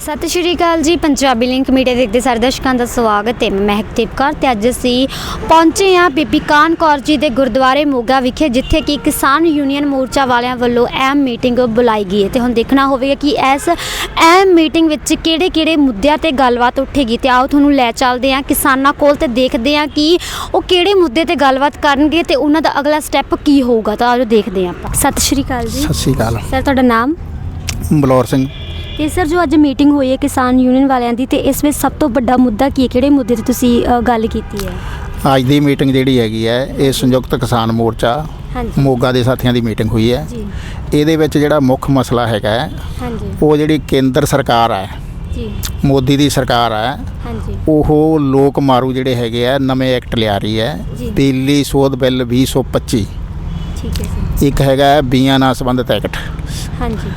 ਸਤਿ ਸ਼੍ਰੀ ਅਕਾਲ ਜੀ Punjabi link media ਦੇਖਦੇ ਸਾਰੇ ਦਰਸ਼ਕਾਂ ਦਾ ਸਵਾਗਤ ਹੈ। ਮੈਂ ਮਹਿਕਦੀਪ ਕੌਰ ਤੇ ਅੱਜ ਅਸੀਂ ਪਹੁੰਚੇ ਹਾਂ ਬੀਬੀ ਕਾਨ ਕੌਰ ਜੀ ਦੇ ਗੁਰਦੁਆਰੇ ਮੋਗਾ ਵਿਖੇ ਜਿੱਥੇ ਕਿ ਕਿਸਾਨ ਯੂਨੀਅਨ ਮੋਰਚਾ ਵਾਲਿਆਂ ਵੱਲੋਂ ਅਹਿਮ ਮੀਟਿੰਗ ਬੁਲਾਈ ਗਈ ਹੈ ਤੇ ਹੁਣ ਦੇਖਣਾ ਹੋਵੇਗਾ ਕਿ ਇਸ ਅਹਿਮ ਮੀਟਿੰਗ ਵਿੱਚ ਕਿਹੜੇ-ਕਿਹੜੇ ਮੁੱਦਿਆਂ ਤੇ ਗੱਲਬਾਤ ਉੱਠੇਗੀ। ਤੇ ਆਓ ਤੁਹਾਨੂੰ ਲੈ ਚੱਲਦੇ ਹਾਂ। ਕਿਸਾਨਾਂ ਕੋਲ ਤੇ ਦੇਖਦੇ ਹਾਂ ਕਿ ਉਹ ਕਿਹੜੇ ਮੁੱਦੇ ਤੇ ਗੱਲਬਾਤ ਕਰਨਗੇ ਤੇ ਉਹਨਾਂ ਦਾ ਅਗਲਾ ਸਟੈਪ ਕੀ ਹੋਊਗਾ। ਤਾਂ ਆਜੋ ਦੇਖਦੇ ਹਾਂ ਆਪਾਂ। ਸਤਿ ਸ਼੍ਰੀ ਅਕਾਲ ਜੀ। ਸਤਿ ਸ਼੍ਰੀ ਅਕਾਲ। ਸਰ ਤੁਹਾਡਾ ਨਾਮ? ਬਲੌਰ ਸਿੰਘ। ਤੇ ਸਰ ਜੋ ਅੱਜ ਮੀਟਿੰਗ ਹੋਈ ਹੈ ਕਿਸਾਨ ਯੂਨੀਅਨ ਵਾਲਿਆਂ ਦੀ ਤੇ ਇਸ ਵਿੱਚ ਸਭ ਤੋਂ ਵੱਡਾ ਮੁੱਦਾ ਕੀ ਹੈ? ਕਿਹੜੇ ਮੁੱਦੇ ਤੇ ਤੁਸੀਂ ਅ, ਗੱਲ ਕੀਤੀ ਹੈ? ਅੱਜ ਦੀ ਮੀਟਿੰਗ ਜਿਹੜੀ ਹੈਗੀ ਹੈ ਇਹ ਸੰਯੁਕਤ ਕਿਸਾਨ ਮੋਰਚਾ ਹਾਂਜੀ। ਮੋਗਾ ਦੇ ਸਾਥੀਆਂ ਦੀ ਮੀਟਿੰਗ ਹੋਈ ਹੈ। ਜੀ। ਇਹਦੇ ਵਿੱਚ ਜਿਹੜਾ ਮੁੱਖ ਮਸਲਾ ਹੈਗਾ ਹੈ, ਹਾਂਜੀ। ਉਹ ਜਿਹੜੀ ਕੇਂਦਰ ਸਰਕਾਰ ਹੈ ਜੀ। ਮੋਦੀ ਦੀ ਸਰਕਾਰ ਹੈ ਹਾਂਜੀ। ਉਹ ਲੋਕ ਮਾਰੂ ਜਿਹੜੇ ਹੈਗੇ ਆ ਨਵੇਂ ਐਕਟ ਲਿਆ ਰਹੀ ਹੈ। ਬਿਜਲੀ ਸੋਧ ਬਿੱਲ 2025 ਠੀਕ ਹੈ ਸਰ ਇੱਕ ਹੈਗਾ ਹੈ ਬੀਆਂ ਨਾਲ ਸੰਬੰਧਿਤ ਐਕਟ। ਹਾਂਜੀ।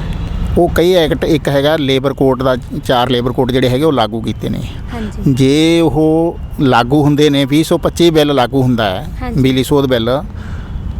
ਉਹ ਕਈ ਐਕਟ ਇੱਕ ਹੈਗਾ ਲੇਬਰ ਕੋਡ ਦਾ ਚਾਰ ਲੇਬਰ ਕੋਡ ਜਿਹੜੇ ਹੈਗੇ ਉਹ ਲਾਗੂ ਕੀਤੇ ਨੇ। ਹਾਂਜੀ। ਜੇ ਉਹ ਲਾਗੂ ਹੁੰਦੇ ਨੇ 2025 ਬਿੱਲ ਲਾਗੂ ਹੁੰਦਾ ਹੈ। ਬਿਜਲੀ ਸੋਧ ਬਿੱਲ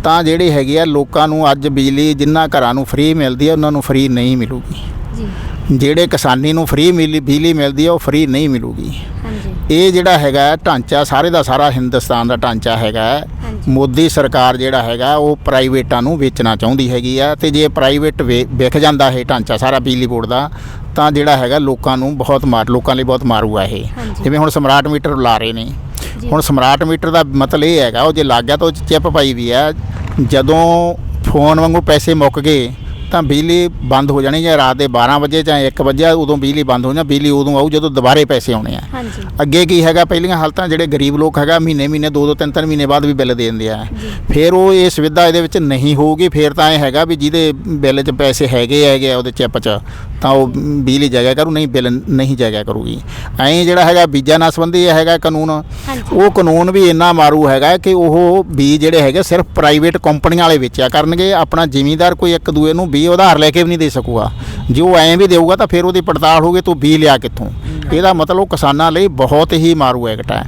ਤਾਂ ਜਿਹੜੇ ਹੈਗੇ ਆ ਲੋਕਾਂ ਨੂੰ ਅੱਜ ਬਿਜਲੀ ਜਿੰਨਾ ਘਰਾਂ ਨੂੰ ਫ੍ਰੀ ਮਿਲਦੀ ਹੈ ਉਹਨਾਂ ਨੂੰ ਫ੍ਰੀ ਨਹੀਂ ਮਿਲੂਗੀ। ਜੀ। ਜਿਹੜੇ ਕਿਸਾਨੀ ਨੂੰ ਫ੍ਰੀ ਮਿਲੀ ਬਿਜਲੀ ਮਿਲਦੀ ਹੈ ਉਹ ਫ੍ਰੀ ਨਹੀਂ ਮਿਲੂਗੀ ਹਾਂਜੀ ਇਹ ਜਿਹੜਾ ਹੈਗਾ ਹੈ ਢਾਂਚਾ ਸਾਰੇ ਦਾ ਸਾਰਾ ਹਿੰਦੁਸਤਾਨ ਦਾ ਢਾਂਚਾ ਹੈਗਾ ਹੈ। ਹਾਂਜੀ। ਮੋਦੀ ਸਰਕਾਰ ਜਿਹੜਾ ਹੈਗਾ ਉਹ ਪ੍ਰਾਈਵੇਟਾਂ ਨੂੰ ਵੇਚਣਾ ਚਾਹੁੰਦੀ ਹੈਗੀ ਆ ਤੇ ਜੇ ਪ੍ਰਾਈਵੇਟ ਵਿਕ ਜਾਂਦਾ ਇਹ ਢਾਂਚਾ ਸਾਰਾ ਬਿਜਲੀ ਬੋਰਡ ਦਾ ਤਾਂ ਜਿਹੜਾ ਹੈਗਾ ਲੋਕਾਂ ਨੂੰ ਬਹੁਤ ਮਾਰ ਲੋਕਾਂ ਲਈ ਬਹੁਤ ਮਾਰੂ ਆ ਇਹ। ਜਿਵੇਂ ਹੁਣ ਸਮਰਾਟ ਮੀਟਰ ਲਾ ਰਹੇ ਨੇ। ਹੁਣ ਸਮਰਾਟ ਮੀਟਰ ਦਾ ਮਤਲਬ ਇਹ ਹੈਗਾ ਉਹ ਜੇ ਲੱਗ ਗਿਆ ਤਾਂ ਉਹ ਚਿੱਪ ਪਾਈ ਵੀ ਹੈ ਜਦੋਂ ਫੋਨ ਵਾਂਗੂ ਪੈਸੇ ਮੁੱਕ ਗਏ ਤਾਂ ਬਿਜਲੀ ਬੰਦ ਹੋ ਜਾਣੀ ਜਾਂ ਰਾਤ ਦੇ 12 ਵਜੇ ਜਾਂ 1 ਵਜੇ ਉਦੋਂ ਬਿਜਲੀ ਬੰਦ ਹੋ ਜਾਣਾ ਬਿਜਲੀ ਉਦੋਂ ਆਊ ਜਦੋਂ ਦੁਬਾਰੇ ਪੈਸੇ ਆਉਣੇ ਆ। ਹਾਂਜੀ। ਅੱਗੇ ਕੀ ਹੈਗਾ ਪਹਿਲੀਆਂ ਹਾਲਤਾਂ ਜਿਹੜੇ ਗਰੀਬ ਲੋਕ ਹੈਗਾ ਮਹੀਨੇ ਮਹੀਨੇ ਦੋ ਦੋ ਤਿੰਨ ਤਿੰਨ ਮਹੀਨੇ ਬਾਅਦ ਵੀ ਬਿੱਲ ਦੇ ਦਿੰਦੇ ਆ। ਫਿਰ ਉਹ ਇਹ ਸੁਵਿਧਾ ਇਹਦੇ ਵਿੱਚ ਨਹੀਂ ਹੋਊਗੀ ਫਿਰ ਤਾਂ ਇਹ ਹੈਗਾ ਵੀ ਜਿਹਦੇ ਬਿੱਲ 'ਚ ਪੈਸੇ ਹੈਗੇ ਹੈਗੇ ਆ ਉਹਦੇ ਚਿੱਪ 'ਚ ਤਾਂ ਉਹ ਬਿਜਲੀ ਜਾਇਆ ਕਰੂ ਨਹੀਂ ਬਿੱਲ ਨਹੀਂ ਜਾਇਆ ਕਰੂਗੀ। ਐਂ ਜਿਹੜਾ ਹੈਗਾ ਬੀਜਾਂ ਨਾਲ ਸੰਬੰਧੀ ਇਹ ਹੈਗਾ ਕਾਨੂੰਨ। ਉਹ ਕਾਨੂੰਨ ਵੀ ਇੰਨਾ ਮਾਰੂ ਹੈਗਾ ਕਿ ਉਹ ਬੀਜ ਜਿਹੜੇ ਹੈਗੇ ਸਿਰਫ ਪ੍ਰਾਈਵੇਟ ਕੰਪਨੀਆਂ ਵਾਲੇ ਵੇਚਿਆ ਕਰਨਗੇ ਆਪਣਾ ਜ਼ਿਮੀਂਦਾਰ ਕੋਈ ਇੱਕ ਦੂਏ ਨੂੰ ਬੀਜ ਉਧਾਰ ਲੈ ਕੇ ਵੀ ਨਹੀਂ ਦੇ ਸਕੂਗਾ। ਜੇ ਉਹ ਐਂ ਵੀ ਦੇਊਗਾ ਤਾਂ ਫਿਰ ਉਹਦੀ ਪੜਤਾਲ ਹੋਊਗੀ ਤੂੰ ਬੀਜ ਲਿਆ ਕਿੱਥੋਂ? ਇਹਦਾ ਮਤਲਬ ਕਿਸਾਨਾਂ ਲਈ ਬਹੁਤ ਹੀ ਮਾਰੂ ਐਕਟ ਹੈ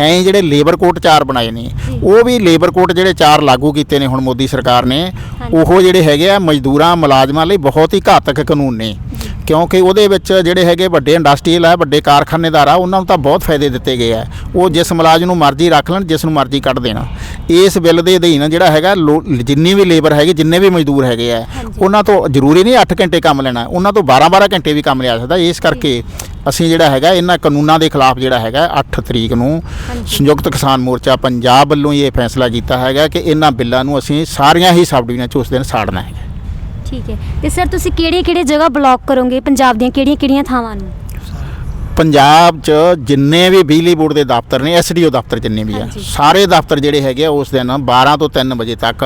ਐਂ ਜਿਹੜੇ ਲੇਬਰ ਕੋਡ ਚਾਰ ਬਣਾਏ ਨੇ ਉਹ ਵੀ ਲੇਬਰ ਕੋਡ ਜਿਹੜੇ ਚਾਰ ਲਾਗੂ ਕੀਤੇ ਨੇ ਹੁਣ ਮੋਦੀ ਸਰਕਾਰ ਨੇ ਉਹ ਜਿਹੜੇ ਹੈਗੇ ਆ ਮਜ਼ਦੂਰਾਂ ਮੁਲਾਜ਼ਮਾਂ ਲਈ ਬਹੁਤ ਹੀ ਘਾਤਕ ਕਾਨੂੰਨ ਨੇ। ਕਿਉਂਕਿ ਉਹਦੇ ਵਿੱਚ ਜਿਹੜੇ ਹੈਗੇ ਵੱਡੇ ਇੰਡਸਟਰੀਅਲ ਆ ਵੱਡੇ ਕਾਰਖਾਨੇਦਾਰ ਆ ਉਹਨਾਂ ਨੂੰ ਤਾਂ ਬਹੁਤ ਫਾਇਦੇ ਦਿੱਤੇ ਗਏ ਆ। ਉਹ ਜਿਸ ਮੁਲਾਜ਼ਮ ਨੂੰ ਮਰਜ਼ੀ ਰੱਖ ਲੈਣ ਜਿਸ ਨੂੰ ਮਰਜ਼ੀ ਕੱਢ ਦੇਣਾ। ਇਸ ਬਿੱਲ ਦੇ ਅਧੀਨ ਜਿਹੜਾ ਹੈਗਾ ਜਿੰਨੀ ਵੀ ਲੇਬਰ ਹੈਗੀ ਜਿੰਨੇ ਵੀ ਮਜ਼ਦੂਰ ਹੈਗੇ ਆ ਉਹਨਾਂ ਤੋਂ ਜ਼ਰੂਰੀ ਨਹੀਂ 8 ਘੰਟੇ ਕੰਮ ਲੈਣਾ ਉਹਨਾਂ ਤੋਂ 12-12 ਘੰਟੇ ਵੀ ਕੰਮ ਲਿਆ ਸਕਦਾ। ਇਸ ਕਰਕੇ ਅਸੀਂ ਜਿਹੜਾ ਹੈਗਾ ਇਹਨਾਂ ਕਾਨੂੰਨਾਂ ਦੇ ਖਿਲਾਫ ਜਿਹੜਾ ਹੈਗਾ 8 ਤਰੀਕ ਨੂੰ ਸੰਯੁਕਤ ਕਿਸਾਨ ਮੋਰਚਾ ਪੰਜਾਬ ਵੱਲੋਂ ਇਹ ਫੈਸਲਾ ਕੀਤਾ ਹੈਗਾ ਕਿ ਇਹਨਾਂ ਬਿੱਲਾਂ ਨੂੰ ਅਸੀਂ ਸਾਰੀਆਂ ਹੀ ਸਬ ਡਿਵੀਜ਼ਨਾਂ 'ਚ ਉਸ ਦਿਨ ਸਾੜਨਾ ਹੈ ਠੀਕ ਹੈ। ਤੇ ਸਰ ਤੁਸੀਂ ਕਿਹੜੇ-ਕਿਹੜੇ ਜਗ੍ਹਾ ਬਲੌਕ ਕਰੋਗੇ ਪੰਜਾਬ ਦੀਆਂ ਕਿਹੜੀਆਂ-ਕਿਹੜੀਆਂ ਥਾਵਾਂ ਨੂੰ? ਪੰਜਾਬ 'ਚ ਜਿੰਨੇ ਵੀ ਬਿਜਲੀ ਬੋਰਡ ਦੇ ਦਫ਼ਤਰ ਨੇ ਐਸਡੀਓ ਦਫ਼ਤਰ ਜਿੰਨੇ ਵੀ ਆ। ਸਾਰੇ ਦਫ਼ਤਰ ਜਿਹੜੇ ਹੈਗੇ ਆ ਉਸ ਦਿਨ 12 ਤੋਂ 3 ਵਜੇ ਤੱਕ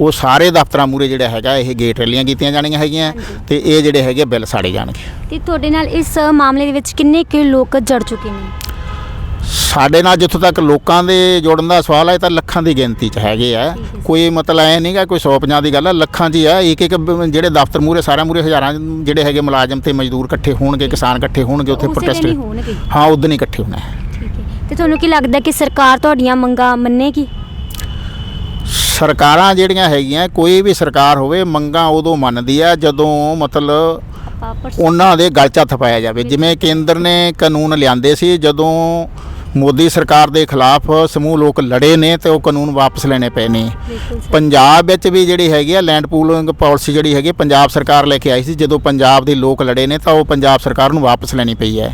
ਉਹ ਸਾਰੇ ਦਫ਼ਤਰਾਂ ਮੂਰੇ ਜਿਹੜਾ ਹੈਗਾ ਇਹ ਗੇਟ ਰੈਲੀਆਂ ਕੀਤੀਆਂ ਜਾਣੀਆਂ ਹੈਗੀਆਂ ਤੇ ਇਹ ਜਿਹੜੇ ਹੈਗੇ ਬਿੱਲ ਸਾੜੇ ਜਾਣਗੇ। ਤੇ ਤੁਹਾਡੇ ਨਾਲ ਇਸ ਮਾਮਲੇ ਦੇ ਵਿੱਚ ਕਿੰਨੇ ਕੁ ਲੋਕ ਜੜ ਚੁੱਕੇ ਨੇ? ਸਾਡੇ ਨਾਲ ਜਿੱਥੋਂ ਤੱਕ ਲੋਕਾਂ ਦੇ ਜੁੜਨ ਦਾ ਸਵਾਲ ਹੈ ਤਾਂ ਲੱਖਾਂ ਦੀ ਗਿਣਤੀ 'ਚ ਹੈਗੇ ਆ। ਹੈ। ਸਰ। ਕੋਈ ਮਤਲਬ ਐ ਨਹੀਂਗਾ ਕੋਈ 150 ਦੀ ਗੱਲ ਆ ਲੱਖਾਂ 'ਚ ਹੀ ਆ। ਇੱਕ ਇੱਕ ਜਿਹੜੇ ਦਫ਼ਤਰ ਮੂਰੇ ਸਾਰਿਆਂ ਮੂਰੇ ਹਜ਼ਾਰਾਂ ਜਿਹੜੇ ਹੈਗੇ ਮੁਲਾਜ਼ਮ ਤੇ ਮਜ਼ਦੂਰ ਇਕੱਠੇ ਹੋਣਗੇ ਕਿਸਾਨ ਇਕੱਠੇ ਹੋਣਗੇ ਉੱਥੇ ਪ੍ਰੋਟੈਸਟ ਹੀ ਹਾਂ ਉਦੋਂ ਹੀ ਇਕੱਠੇ ਹੋਣਾ ਹੈ। ਹੈ। ਤੇ ਤੁਹਾਨੂੰ ਕੀ ਲੱਗਦਾ ਕਿ ਸਰਕਾਰ ਤੁਹਾਡੀਆਂ ਮੰਗਾਂ ਮੰਨੇਗੀ? ਸਰਕਾਰਾਂ ਜਿਹੜੀਆਂ ਹੈਗੀਆਂ ਕੋਈ ਵੀ ਸਰਕਾਰ ਹੋਵੇ ਮੰਗਾਂ ਉਦੋਂ ਮੰਨਦੀ ਆ ਜਦੋਂ ਮਤਲਬ ਉਹਨਾਂ ਦੇ ਗਲ 'ਚ ਹੱਥ ਪਾਇਆ ਜਾਵੇ। ਜਿਵੇਂ ਕੇਂਦਰ ਨੇ ਕਾਨੂੰਨ ਲਿਆਂਦੇ ਸੀ ਜਦੋਂ ਮੋਦੀ ਸਰਕਾਰ ਦੇ ਖਿਲਾਫ ਸਮੂਹ ਲੋਕ ਲੜੇ ਨੇ ਤੇ ਉਹ ਕਾਨੂੰਨ ਵਾਪਸ ਲੈਣੇ ਪਏ ਨੇ। ਪੰਜਾਬ ਵਿੱਚ ਵੀ ਜਿਹੜੀ ਹੈਗੀ ਆ ਲੈਂਡ ਪੂਲਿੰਗ ਪਾਲਿਸੀ ਜਿਹੜੀ ਹੈਗੀ ਪੰਜਾਬ ਸਰਕਾਰ ਲੈ ਕੇ ਆਈ ਸੀ। ਜਦੋਂ ਪੰਜਾਬ ਦੇ ਲੋਕ ਲੜੇ ਨੇ ਤਾਂ ਉਹ ਪੰਜਾਬ ਸਰਕਾਰ ਨੂੰ ਵਾਪਸ ਲੈਣੀ ਪਈ ਹੈ।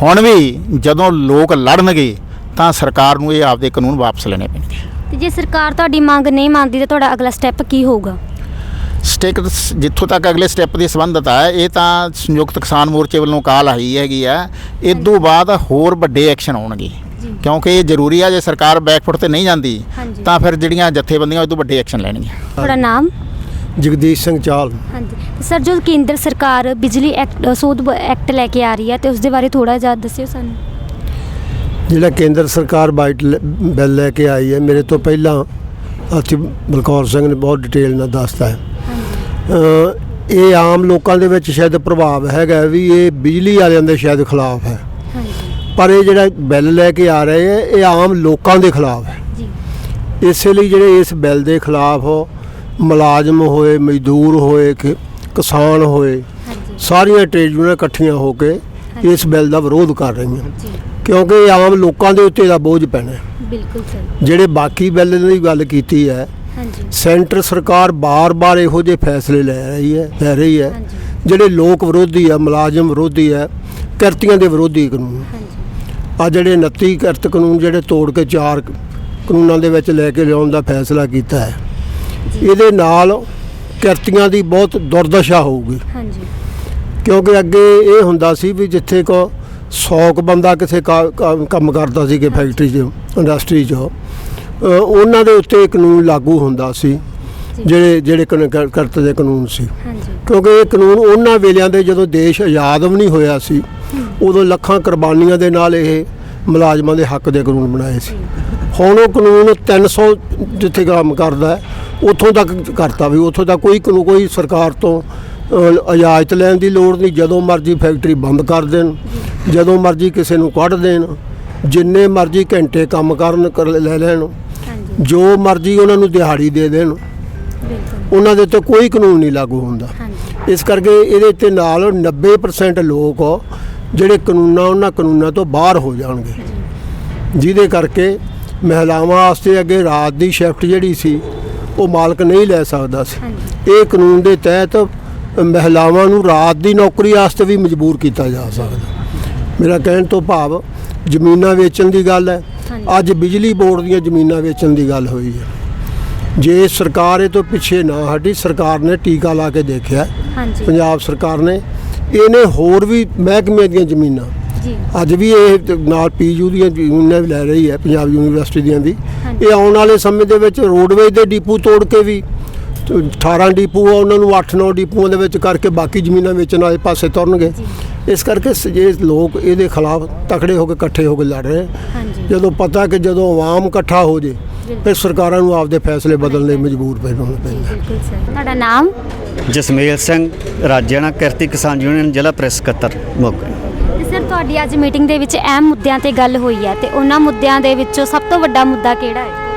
ਹੁਣ ਵੀ ਜਦੋਂ ਲੋਕ ਲੜਨਗੇ ਤਾਂ ਸਰਕਾਰ ਨੂੰ ਇਹ ਆਪਦੇ ਕਾਨੂੰਨ ਵਾਪਸ ਲੈਣੇ ਪੈਣਗੇ। ਤੇ ਜੇ ਸਰਕਾਰ ਤੁਹਾਡੀ ਮੰਗ ਨਹੀਂ ਮੰਨਦੀ ਤਾਂ ਤੁਹਾਡਾ ਅਗਲਾ ਸਟੈਪ ਕੀ ਹੋਊਗਾ? ਸਟੇਕ ਜਿੱਥੋਂ ਤੱਕ ਅਗਲੇ ਸਟੈਪ ਦੀ ਸੰਬੰਧਤ ਹੈ ਇਹ ਤਾਂ ਸੰਯੁਕਤ ਕਿਸਾਨ ਮੋਰਚੇ ਵੱਲੋਂ ਕਾਲ ਆਈ ਹੈਗੀ ਆ। ਇਸ ਤੋਂ ਬਾਅਦ ਹੋਰ ਵੱਡੇ ਐਕਸ਼ਨ ਆਉਣਗੇ। ਕਿਉਂਕਿ ਇਹ ਜ਼ਰੂਰੀ ਆ ਜੇ ਸਰਕਾਰ ਬੈਕਫੁੱਟ ਤੇ ਨਹੀਂ ਜਾਂਦੀ। ਤਾਂ ਫਿਰ ਜਿਹੜੀਆਂ ਜਥੇਬੰਦੀਆਂ ਉਹ ਤੋਂ ਵੱਡੇ ਐਕਸ਼ਨ ਲੈਣਗੀਆਂ। ਤੁਹਾਡਾ ਨਾਮ? ਜਗਦੀਸ਼ ਸਿੰਘ ਚਾਲ। ਹਾਂਜੀ। ਸਰ ਜੋ ਕੇਂਦਰ ਸਰਕਾਰ ਬਿਜਲੀ ਐਕਟ ਸੋਧ ਐਕਟ ਲੈ ਕੇ ਆ ਰਹੀ ਹੈ ਤੇ ਉਸ ਦੇ ਬਾਰੇ ਥੋੜਾ ਜਿਹਾ ਦੱਸਿਓ ਸਾਨੂੰ। ਜਿਹੜਾ ਕੇਂਦਰ ਸਰਕਾਰ ਬਾਈਟ ਲ- ਬਿੱਲ ਲੈ ਕੇ ਆਈ ਹੈ ਮੇਰੇ ਤੋਂ ਪਹਿਲਾਂ ਅਤੀ ਬਲਕੌਰ ਸਿੰਘ ਨੇ ਬਹੁਤ ਡਿਟੇਲ ਨਾਲ ਦੱਸਤਾ ਹੈ। ਇਹ ਆਮ ਲੋਕਾਂ ਦੇ ਵਿੱਚ ਸ਼ਾਇਦ ਪ੍ਰਭਾਵ ਹੈਗਾ ਵੀ ਇਹ ਬਿਜਲੀ ਵਾਲਿਆਂ ਦੇ ਸ਼ਾਇਦ ਖਿਲਾਫ ਹੈ। ਪਰ ਇਹ ਜਿਹੜਾ ਬਿੱਲ ਲੈ ਕੇ ਆ ਰਹੇ ਹੈ ਇਹ ਆਮ ਲੋਕਾਂ ਦੇ ਖਿਲਾਫ ਹੈ। ਜੀ। ਇਸੇ ਲਈ ਜਿਹੜੇ ਇਸ ਬਿੱਲ ਦੇ ਖਿਲਾਫ ਮੁਲਾਜ਼ਮ ਹੋਏ ਮਜ਼ਦੂਰ ਹੋਏ ਕਿ- ਕਿਸਾਨ ਹੋਏ ਸਾਰੀਆਂ ਟ੍ਰੇਡ ਯੂਨੀਅਨਾਂ ਇਕੱਠੀਆਂ ਹੋ ਕੇ ਇਸ ਬਿੱਲ ਦਾ ਵਿਰੋਧ ਕਰ ਰਹੀਆਂ। ਕਿਉਂਕਿ ਇਹ ਆਮ ਲੋਕਾਂ ਦੇ ਉੱਤੇ ਦਾ ਬੋਝ ਪੈਣਾ ਹੈ। ਬਿਲਕੁਲ ਸਰ। ਜਿਹੜੇ ਬਾਕੀ ਬਿੱਲ ਦੀ ਗੱਲ ਕੀਤੀ ਹੈ ਹਾਂਜੀ। ਸੈਂਟਰ ਸਰਕਾਰ ਬਾਰ-ਬਾਰ ਇਹੋ ਜਿਹੇ ਫੈਸਲੇ ਲੈ ਰਹੀ ਹੈ ਲੈ ਰਹੀ ਹੈ ਜਿਹੜੇ ਲੋਕ ਵਿਰੋਧੀ ਆ ਮੁਲਾਜ਼ਮ ਵਿਰੋਧੀ ਹੈ ਕਿਰਤੀਆਂ ਦੇ ਵਿਰੋਧੀ ਕਾਨੂੰਨ। ਆ ਜਿਹੜੇ 29 ਕਿਰਤ ਕਾਨੂੰਨ ਜਿਹੜੇ ਤੋੜ ਕੇ ਚਾਰ ਕਾਨੂੰਨਾਂ ਦੇ ਵਿੱਚ ਲੈ ਕੇ ਲਿਆਉਣ ਦਾ ਫੈਸਲਾ ਕੀਤਾ ਹੈ ਇਹਦੇ ਨਾਲ ਕਿਰਤੀਆਂ ਦੀ ਬਹੁਤ ਦੁਰਦਸ਼ਾ ਹੋਊਗੀ। ਹਾਂਜੀ। ਕਿਉਂਕਿ ਅੱਗੇ ਇਹ ਹੁੰਦਾ ਸੀ ਵੀ ਜਿੱਥੇ ਕੋ 100 ਕੁ ਬੰਦਾ ਕਿਸੇ ਕੰਮ ਕਰਦਾ ਸੀ ਕਿ ਫੈਕਟਰੀ 'ਚ ਇੰਡਸਟਰੀ 'ਚ। ਉਹਨਾਂ ਦੇ ਉੱਤੇ ਕਾਨੂੰਨ ਲਾਗੂ ਹੁੰਦਾ ਸੀ ਜਿਹੜੇ ਜਿਹੜੇ ਕਰਤ ਦੇ ਕਾਨੂੰਨ ਸੀ। ਕਿਉਂਕਿ ਇਹ ਕਾਨੂੰਨ ਉਹਨਾਂ ਵੇਲਿਆਂ ਦੇ ਜਦੋਂ ਦੇਸ਼ ਆਜ਼ਾਦ ਵੀ ਨਹੀਂ ਹੋਇਆ ਸੀ ਉਦੋਂ ਲੱਖਾਂ ਕੁਰਬਾਨੀਆਂ ਦੇ ਨਾਲ ਇਹ ਮੁਲਾਜ਼ਮਾਂ ਦੇ ਹੱਕ ਦੇ ਕਾਨੂੰਨ ਬਣਾਏ ਸੀ। ਹੁਣ ਉਹ ਕਾਨੂੰਨ 300 ਜਿੱਥੇ ਕੰਮ ਕਰਦਾ ਉੱਥੋਂ ਤੱਕ ਕਰਤਾ ਵੀ ਉੱਥੋਂ ਤੱਕ ਕੋਈ ਕੋਈ ਸਰਕਾਰ ਤੋਂ ਇਜਾਜ਼ਤ ਲੈਣ ਦੀ ਲੋੜ ਨਹੀਂ ਜਦੋਂ ਮਰਜ਼ੀ ਫੈਕਟਰੀ ਬੰਦ ਕਰ ਦੇਣ ਜਦੋਂ ਮਰਜ਼ੀ ਕਿਸੇ ਨੂੰ ਕੱਢ ਦੇਣ ਜਿੰਨੇ ਮਰਜ਼ੀ ਘੰਟੇ ਕੰਮ ਕਰਨ ਕਰ ਲੈ ਲੈਣ ਜੋ ਮਰਜ਼ੀ ਉਹਨਾਂ ਨੂੰ ਦਿਹਾੜੀ ਦੇ ਦੇਣ ਉਹਨਾਂ ਦੇ ਉੱਤੇ ਕੋਈ ਕਾਨੂੰਨ ਨਹੀਂ ਲਾਗੂ ਹੁੰਦਾ। ਇਸ ਕਰਕੇ ਇਹਦੇ ਤੇ ਨਾਲ 90% ਲੋਕ ਜਿਹੜੇ ਕਾਨੂੰਨਾਂ ਉਹਨਾਂ ਕਾਨੂੰਨਾਂ ਤੋਂ ਬਾਹਰ ਹੋ ਜਾਣਗੇ। ਜਿਹਦੇ ਕਰਕੇ ਮਹਿਲਾਵਾਂ ਵਾਸਤੇ ਅੱਗੇ ਰਾਤ ਦੀ ਸ਼ਿਫਟ ਜਿਹੜੀ ਸੀ ਉਹ ਮਾਲਕ ਨਹੀਂ ਲੈ ਸਕਦਾ ਸੀ। ਇਹ ਕਾਨੂੰਨ ਦੇ ਤਹਿਤ ਮਹਿਲਾਵਾਂ ਨੂੰ ਰਾਤ ਦੀ ਨੌਕਰੀ ਵਾਸਤੇ ਵੀ ਮਜਬੂਰ ਕੀਤਾ ਜਾ ਸਕਦਾ। ਮੇਰਾ ਕਹਿਣ ਤੋਂ ਭਾਵ ਜ਼ਮੀਨਾਂ ਵੇਚਣ ਦੀ ਗੱਲ ਹੈ। ਅੱਜ ਬਿਜਲੀ ਬੋਰਡ ਦੀਆਂ ਜ਼ਮੀਨਾਂ ਵੇਚਣ ਦੀ ਗੱਲ ਹੋਈ ਹੈ। ਜੇ ਸਰਕਾਰ ਇਹ ਤੋਂ ਪਿੱਛੇ ਨਾ ਹਟੀ ਸਰਕਾਰ ਨੇ ਟੀਕਾ ਲਾ ਕੇ ਦੇਖਿਆ। ਹਾਂਜੀ। ਪੰਜਾਬ ਸਰਕਾਰ ਨੇ ਇਹਨੇ ਹੋਰ ਵੀ ਮਹਿਕਮੇ ਦੀਆਂ ਜ਼ਮੀਨਾਂ। ਅੱਜ ਵੀ ਇਹ ਨਾਲ ਪੀਯੂ ਦੀਆਂ ਜ਼ਮੀਨਾਂ ਵੀ ਲੈ ਰਹੀ ਹੈ ਪੰਜਾਬ ਯੂਨੀਵਰਸਿਟੀ ਦੀਆਂ ਵੀ। ਇਹ ਆਉਣ ਵਾਲੇ ਸਮੇਂ ਦੇ ਵਿੱਚ ਰੋਡਵੇਜ਼ ਦੇ ਡਿਪੂ ਤੋੜ ਕੇ ਵੀ 18 ਡਿਪੂ ਆ ਉਹਨਾਂ ਨੂੰ 8-9 ਡਿਪੂਆਂ ਦੇ ਵਿੱਚ ਕਰਕੇ ਬਾਕੀ ਜ਼ਮੀਨਾਂ ਵੇਚਣ ਵਾਲੇ ਪਾਸੇ ਤੁਰਨਗੇ। ਇਸ ਕਰਕੇ ਜੇ ਲੋਕ ਇਹਦੇ ਖਿਲਾਫ ਤਕੜੇ ਹੋ ਕੇ ਇਕੱਠੇ ਹੋ ਕੇ ਲੜ ਰਹੇ ਹਾਂਜੀ। ਜਦੋਂ ਪਤਾ ਕਿ ਜਦੋਂ ਆਵਾਮ ਇਕੱਠਾ ਹੋ ਜੇ ਫਿਰ ਸਰਕਾਰਾਂ ਨੂੰ ਆਪਦੇ ਫੈਸਲੇ ਬਦਲਣ ਲਈ ਮਜਬੂਰ ਪੈਣਾ ਪੈਂਦਾ ਬਿਲਕੁਲ ਸਰ। ਤੁਹਾਡਾ ਨਾਮ? ਜਸਮੇਲ ਸਿੰਘ ਰਾਜਿਆਣਾ ਕਿਰਤੀ ਕਿਸਾਨ ਯੂਨੀਅਨ ਜ਼ਿਲ੍ਹਾ ਪ੍ਰੈਸ ਸਕੱਤਰ ਮੋਗਾ। ਸਰ ਤੁਹਾਡੀ ਅੱਜ ਮੀਟਿੰਗ ਦੇ ਵਿੱਚ ਅਹਿਮ ਮੁੱਦਿਆਂ ਤੇ ਗੱਲ ਹੋਈ ਹੈ ਤੇ ਉਹਨਾਂ ਮੁੱਦਿਆਂ ਦੇ ਵਿੱਚੋਂ ਸਭ ਤੋਂ ਵੱਡਾ ਮੁੱਦਾ ਕਿਹੜਾ ਹੈ?